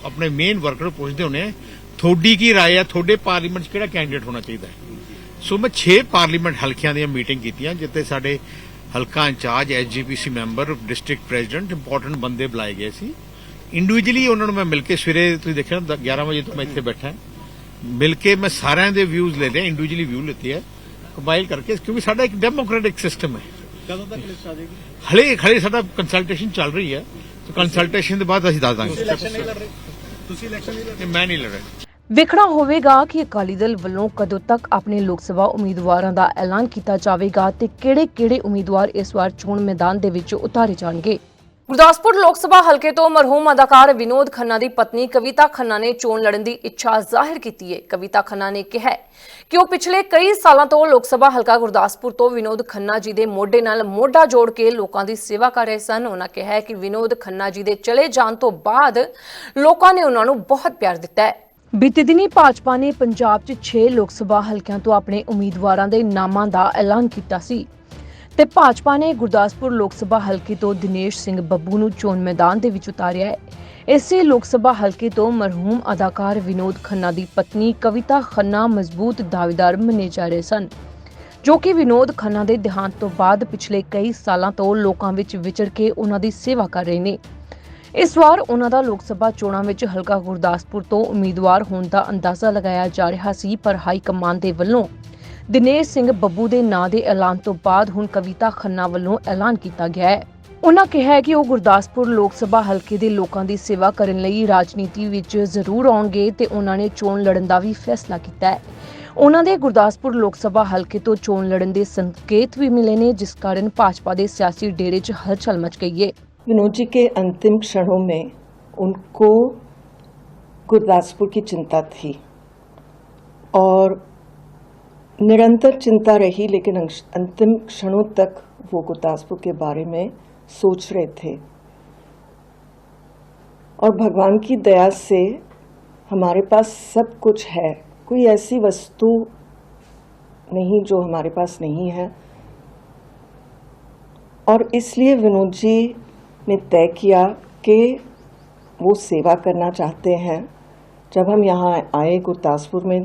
ਆਪਣੇ ਮੇਨ ਵਰਕਰ ਨੂੰ ਪੁੱਛਦੇ ਹੁੰਦੇ ਹਾਂ ਤੁਹਾਡੀ ਕੀ رائے ਹੈ ਤੁਹਾਡੇ ਪਾਰਲੀਮੈਂਟ 'ਚ ਕਿਹੜਾ ਕੈਂਡੀਡੇਟ ਹੋਣਾ ਚਾਹੀਦਾ ਹੈ ਸੋ ਮੈਂ 6 ਪਾਰਲੀਮੈਂਟ ਹਲਕਿਆਂ ਦੀਆਂ ਮੀਟਿੰਗ ਕੀਤੀਆਂ ਜਿੱਥੇ ਸਾਡੇ ਹਲਕਾ incharge SGPC member district president important ਬੰਦੇ ਬੁਲਾਏ ਗਏ ਸੀ ਇੰਡੀਵਿਜੂਅਲੀ ਉਹਨਾਂ ਨੂੰ ਮੈਂ ਮਿਲ ਕੇ ਸਵੇਰੇ ਤੁਸੀਂ ਦੇਖਿਆ ਨਾ 11 ਵਜੇ ਤੋਂ ਮੈਂ ਇੱਥੇ ਬੈਠਾ ਹਾਂ। ਮਿਲ ਕੇ ਮੈਂ ਸਾਰਿਆਂ ਦੇ ਵਿਊਜ਼ ਲੈ ਲਿਆ ਇੰਡੀਵਿਜੂਅਲੀ ਵਿਊ ਲਿੱਤੇ ਹੈ ਕੰਬਾਈਨ ਕਰਕੇ ਕਿਉਂਕਿ ਸਾਡਾ ਇੱਕ ਡੈਮੋਕ੍ਰੈਟਿਕ ਸਿਸਟਮ ਹੈ ਕਦੋਂ ਤੱਕ ਲਿਸਟ ਆ ਜਾਏਗੀ ਹਲੇ ਹਲੇ ਸਾਡਾ ਕੰਸਲਟੇਸ਼ਨ ਚੱਲ ਰਹੀ ਹੈ ਤੇ ਕੰਸਲਟੇਸ਼ਨ ਦੇ ਬਾਅਦ ਅਸੀਂ ਦੱਸ ਦਾਂਗੇ ਤੁਸੀਂ ਇਲੈਕਸ਼ਨ ਨਹੀਂ ਲੜ। ਮੈਂ ਨਹੀਂ ਲੜ ਰਿਹਾ ਵੇਖਣਾ ਹੋਵੇਗਾ ਕਿ ਅਕਾਲੀ ਦਲ ਵੱਲੋਂ ਕਦੋਂ ਤੱਕ ਆਪਣੇ ਲੋਕ ਸਭਾ ਉਮੀਦਵਾਰਾਂ ਦਾ ਐਲਾਨ ਕੀਤਾ ਜਾਵੇਗਾ ਤੇ ਕਿਹੜੇ-ਕਿਹੜੇ ਉਮੀਦਵਾਰ ਇਸ ਵਾਰ ਚੋਣ ਮੈਦਾਨ ਦੇ ਵਿੱਚ ਉਤਾਰੇ ਜਾਣਗੇ। ਗੁਰਦਾਸਪੁਰ ਲੋਕ ਸਭਾ ਹਲਕੇ ਤੋਂ ਮਰਹੂਮ ਅਦਾਕਾਰ ਵਿਨੋਦ ਖੰਨਾ ਦੀ ਪਤਨੀ ਕਵਿਤਾ ਖੰਨਾ ਨੇ ਚੋਣ ਲੜਨ ਦੀ ਇੱਛਾ ਜ਼ਾਹਿਰ ਕੀਤੀ ਹੈ। ਕਵਿਤਾ ਖੰਨਾ ਨੇ ਕਿਹਾ ਕਿ ਉਹ ਪਿਛਲੇ ਕਈ ਸਾਲਾਂ ਤੋਂ ਲੋਕ ਸਭਾ ਹਲਕਾ ਗੁਰਦਾਸਪੁਰ ਤੋਂ ਵਿਨੋਦ ਖੰਨਾ ਜੀ ਦੇ ਮੋਢੇ ਨਾਲ ਮੋਢਾ ਜੋੜ ਕੇ ਲੋਕਾਂ ਦੀ ਸੇਵਾ ਕਰ ਰਹੇ ਸਨ। ਉਹਨਾਂ ਕਿਹਾ ਕਿ ਵਿਨੋਦ ਖੰਨਾ ਜੀ ਦੇ ਚਲੇ ਜਾਣ ਤੋਂ ਬਾਅਦ ਲੋਕਾਂ ਨੇ ਉਹਨਾਂ ਨੂੰ ਬਹੁਤ ਪਿਆਰ ਦਿੱਤਾ ਹੈ। ਬੀਤੇ ਦਿਨੀ ਭਾਜਪਾ ਨੇ ਪੰਜਾਬ 'ਚ 6 ਲੋਕ ਸਭਾ ਹਲਕਿਆਂ ਤੋਂ ਆਪਣੇ ਉਮੀਦਵਾਰਾਂ ਦੇ ਨਾਮਾਂ ਦਾ ਐਲਾਨ ਕੀਤਾ ਸੀ। ਤੇ ਭਾਜਪਾ ਨੇ ਗੁਰਦਾਸਪੁਰ ਲੋਕ ਸਭਾ ਹਲਕੇ ਤੋਂ ਦਿਨੇਸ਼ ਸਿੰਘ ਬੱਬੂ ਨੂੰ ਚੋਣ ਮੈਦਾਨ ਦੇ ਵਿੱਚ ਉਤਾਰਿਆ ਹੈ। ਇਸੇ ਲੋਕ ਸਭਾ ਹਲਕੇ ਤੋਂ ਮਰਹੂਮ ਅਦਾਕਾਰ ਵਿਨੋਦ ਖੰਨਾ ਦੀ ਪਤਨੀ ਕਵਿਤਾ ਖੰਨਾ ਮਜ਼ਬੂਤ ਦਾਅਵੇਦਾਰ ਮੰਨੇ ਜਾ ਰਹੇ ਸਨ, ਜੋ ਕਿ ਵਿਨੋਦ ਖੰਨਾ ਦੇ ਦੇਹਾਂਤ ਤੋਂ ਬਾਅਦ ਪਿਛਲੇ ਕਈ ਸਾਲਾਂ ਤੋਂ ਲੋਕਾਂ ਵਿੱਚ ਵਿਚਰ ਕੇ ਉਹਨਾਂ ਦੀ ਸੇਵਾ ਕਰ ਰਹੇ ਨੇ। ਇਸ ਵਾਰ ਉਹਨਾਂ ਦਾ ਲੋਕ ਸਭਾ ਚੋਣਾਂ ਵਿੱਚ ਹਲਕਾ ਗੁਰਦਾਸਪੁਰ ਤੋਂ ਉਮੀਦਵਾਰ ਹੋਣ ਦਾ ਅੰਦਾਜ਼ਾ ਲਗਾਇਆ ਜਾ ਰਿਹਾ ਸੀ, ਪਰ ਹਾਈ ਕਮਾਨ ਦੇ ਵੱਲੋਂ ਦਿਨੇਸ਼ ਸਿੰਘ ਬੱਬੂ ਦੇ ਨਾਂ ਦੇ ਐਲਾਨ ਤੋਂ ਬਾਅਦ ਹੁਣ ਕਵਿਤਾ ਖੰਨਾ ਵੱਲੋਂ ਐਲਾਨ ਕੀਤਾ ਗਿਆ ਹੈ ਉਹਨਾਂ ਕਿਹਾ ਹੈ ਕਿ ਉਹ ਗੁਰਦਾਸਪੁਰ ਲੋਕ ਸਭਾ ਹਲਕੇ ਦੇ ਲੋਕਾਂ ਦੀ ਸੇਵਾ ਕਰਨ ਲਈ ਰਾਜਨੀਤੀ ਵਿੱਚ ਜ਼ਰੂਰ ਆਉਣਗੇ ਤੇ ਉਹਨਾਂ ਨੇ ਚੋਣ ਲੜਨ ਦਾ ਵੀ ਫੈਸਲਾ ਕੀਤਾ ਹੈ ਉਹਨਾਂ ਦੇ ਗੁਰਦਾਸਪੁਰ ਲੋਕ ਸਭਾ ਹਲਕੇ ਤੋਂ ਚੋਣ ਲੜਨ ਦੇ ਸੰਕੇਤ ਵੀ ਮਿਲੇ ਨੇ ਜਿਸ ਕਾਰਨ ਭਾਜਪਾ ਦੇ ਸਿਆਸੀ ਡੇਰੇ 'ਚ ਹਲਚਲ ਮਚ ਗਈ ਹੈ विनोद जी के अंतिम क्षणों में उनको गुरदासपुर की चिंता थी और निरंतर चिंता रही, लेकिन अंतिम क्षणों तक वो गुरदासपुर के बारे में सोच रहे थे। और भगवान की दया से हमारे पास सब कुछ है। कोई ऐसी वस्तु नहीं जो हमारे पास नहीं है। और इसलिए विनोद जी ने तय किया कि वो सेवा करना चाहते हैं। जब हम यहाँ आए गुरदासपुर में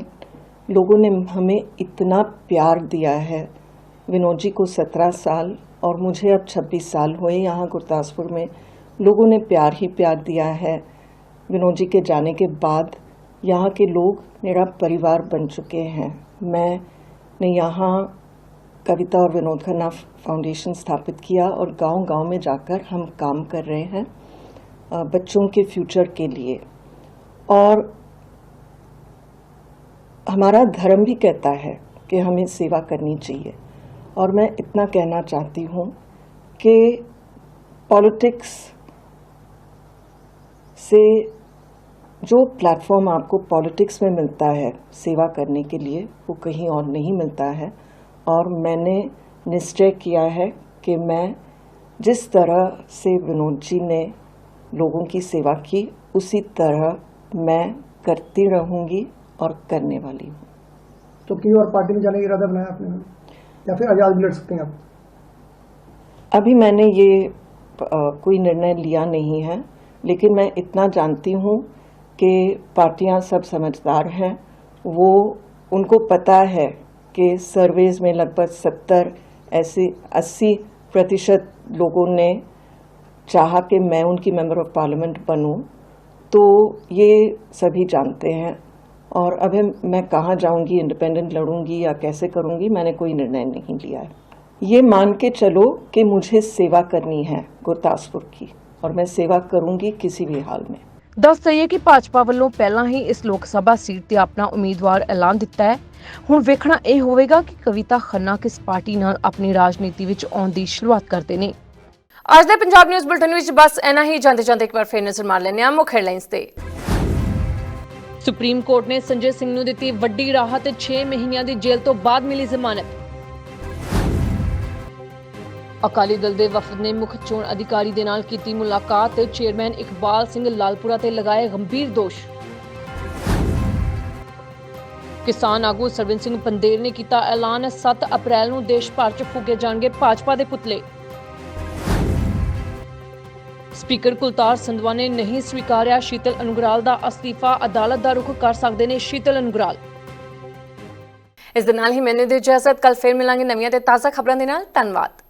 लोगों ने हमें इतना प्यार दिया है। विनोद जी को सत्रह साल और मुझे अब छब्बीस साल हुए यहाँ गुरदासपुर में। लोगों ने प्यार ही प्यार दिया है। विनोद जी के जाने के बाद यहाँ के लोग मेरा परिवार बन चुके हैं। मैंने यहाँ कविता और विनोद खन्ना फाउंडेशन स्थापित किया और गांव-गांव में जाकर हम काम कर रहे हैं बच्चों के फ्यूचर के लिए। और हमारा धर्म भी कहता है कि हमें सेवा करनी चाहिए। और मैं इतना कहना चाहती हूँ कि पॉलिटिक्स से जो प्लेटफॉर्म आपको पॉलिटिक्स में मिलता है सेवा करने के लिए, वो कहीं और नहीं मिलता है। और मैंने निश्चय किया है कि मैं जिस तरह से विनोद जी ने लोगों की सेवा की, उसी तरह मैं करती रहूँगी। और करने वाली हूँ। तो क्यों और पार्टी में जाने का इरादा बनाया आपने? या फिर आज़ाद भी लड़ सकते हैं आप? अभी मैंने ये अ, कोई निर्णय लिया नहीं है लेकिन मैं इतना जानती हूँ कि पार्टियाँ सब समझदार हैं। वो उनको पता है कि सर्वेज में लगभग सत्तर ऐसे अस्सी प्रतिशत लोगों ने चाहा कि मैं उनकी मेंबर ऑफ़ पार्लियामेंट बनूं। तो ये सभी जानते हैं। और अभी मैं कहाँ जाऊंगी इंडिपेंडेंट लड़ूंगी या कैसे करूंगी मैंने कोई निर्णय नहीं लिया है ये मान के चलो कि मुझे सेवा करनी है गुरदासपुर की और मैं सेवा करूंगी किसी भी हाल में ਦੱਸ ਦਈਏ ਕਿ ਭਾਜਪਾ ਵੱਲੋਂ ਪਹਿਲਾਂ ਹੀ ਇਸ ਲੋਕ ਸਭਾ ਸੀਟ ਤੇ ਆਪਣਾ ਉਮੀਦਵਾਰ ਐਲਾਨ ਦਿੱਤਾ ਹੈ ਹੁਣ ਵੇਖਣਾ ਇਹ ਹੋਵੇਗਾ ਕਿ ਕਵਿਤਾ ਖੰਨਾ ਕਿਸ ਪਾਰਟੀ ਨਾਲ ਆਪਣੀ ਰਾਜਨੀਤੀ ਵਿੱਚ ਆਉਣ ਦੀ ਸ਼ੁਰੂਆਤ ਕਰਦੇ ਨੇ ਅੱਜ ਦੇ ਪੰਜਾਬ ਨਿਊਜ਼ ਬੁਲਟਨ ਵਿੱਚ ਬਸ ਐਨਾ ਹੀ ਜਾਂਦੇ ਜਾਂਦੇ ਇੱਕ ਵਾਰ ਫੇਰ ਨਜ਼ਰ ਮਾਰ ਲੈਂਦੇ ਹਾਂ ਮੁੱਖ ਹੈਡਲਾਈਨਸ ਤੇ ਸੁਪਰੀਮ ਕੋਰਟ ਨੇ ਸੰਜੇ ਸਿੰਘ ਨੂੰ ਦਿੱਤੀ ਵੱਡੀ ਰਾਹਤ 6 ਮਹੀਨਿਆਂ ਦੀ ਜੇਲ੍ਹ ਤੋਂ ਬਾਅਦ ਮਿਲੀ ਜ਼ਮਾਨਤ। ਅਕਾਲੀ ਦਲ ਦੇ ਵਫਦ ਨੇ ਮੁੱਖ ਚੋਣ ਅਧਿਕਾਰੀ ਦੇ ਨਾਲ ਕੀਤੀ ਮੁਲਾਕਾਤ। ਚੇਅਰਮੈਨ ਇਕਬਾਲ ਸਿੰਘ ਲਾਲਪੁਰਾ ਤੇ ਲਗਾਏ ਗੰਭੀਰ ਦੋਸ਼। ਕਿਸਾਨ ਆਗੂ ਸਰਵਿੰਦ ਸਿੰਘ ਪੰਦੇਰ ਨੇ ਕੀਤਾ ਐਲਾਨ। 7 ਅਪ੍ਰੈਲ ਨੂੰ ਦੇਸ਼ ਭਰ 'ਚ ਫੂਕੇ ਜਾਣਗੇ ਭਾਜਪਾ ਦੇ ਪੁਤਲੇ। ਸਪੀਕਰ ਕੁਲਤਾਰ ਸੰਧਵਾ ਨੇ ਨਹੀਂ ਸਵੀਕਾਰਿਆ ਸ਼ੀਤਲ ਅਨੁਗਰਾਲ ਦਾ ਅਸਤੀਫਾ, ਅਦਾਲਤ ਦਾ ਰੁਖ ਕਰ ਸਕਦੇ ਨੇ ਸ਼ੀਤਲ ਅਨੁਗਰਾਲ। ਇਸ ਦੇ ਨਾਲ ਹੀ ਮੈਨੂੰ ਦੇ ਇਜਾਜ਼ਤ ਕੱਲ ਫੇਰ ਮਿਲਾਂਗੇ ਨਵੀਆਂ ਤੇ ਤਾਜ਼ਾ ਖਬਰਾਂ ਦੇ ਨਾਲ, ਧੰਨਵਾਦ।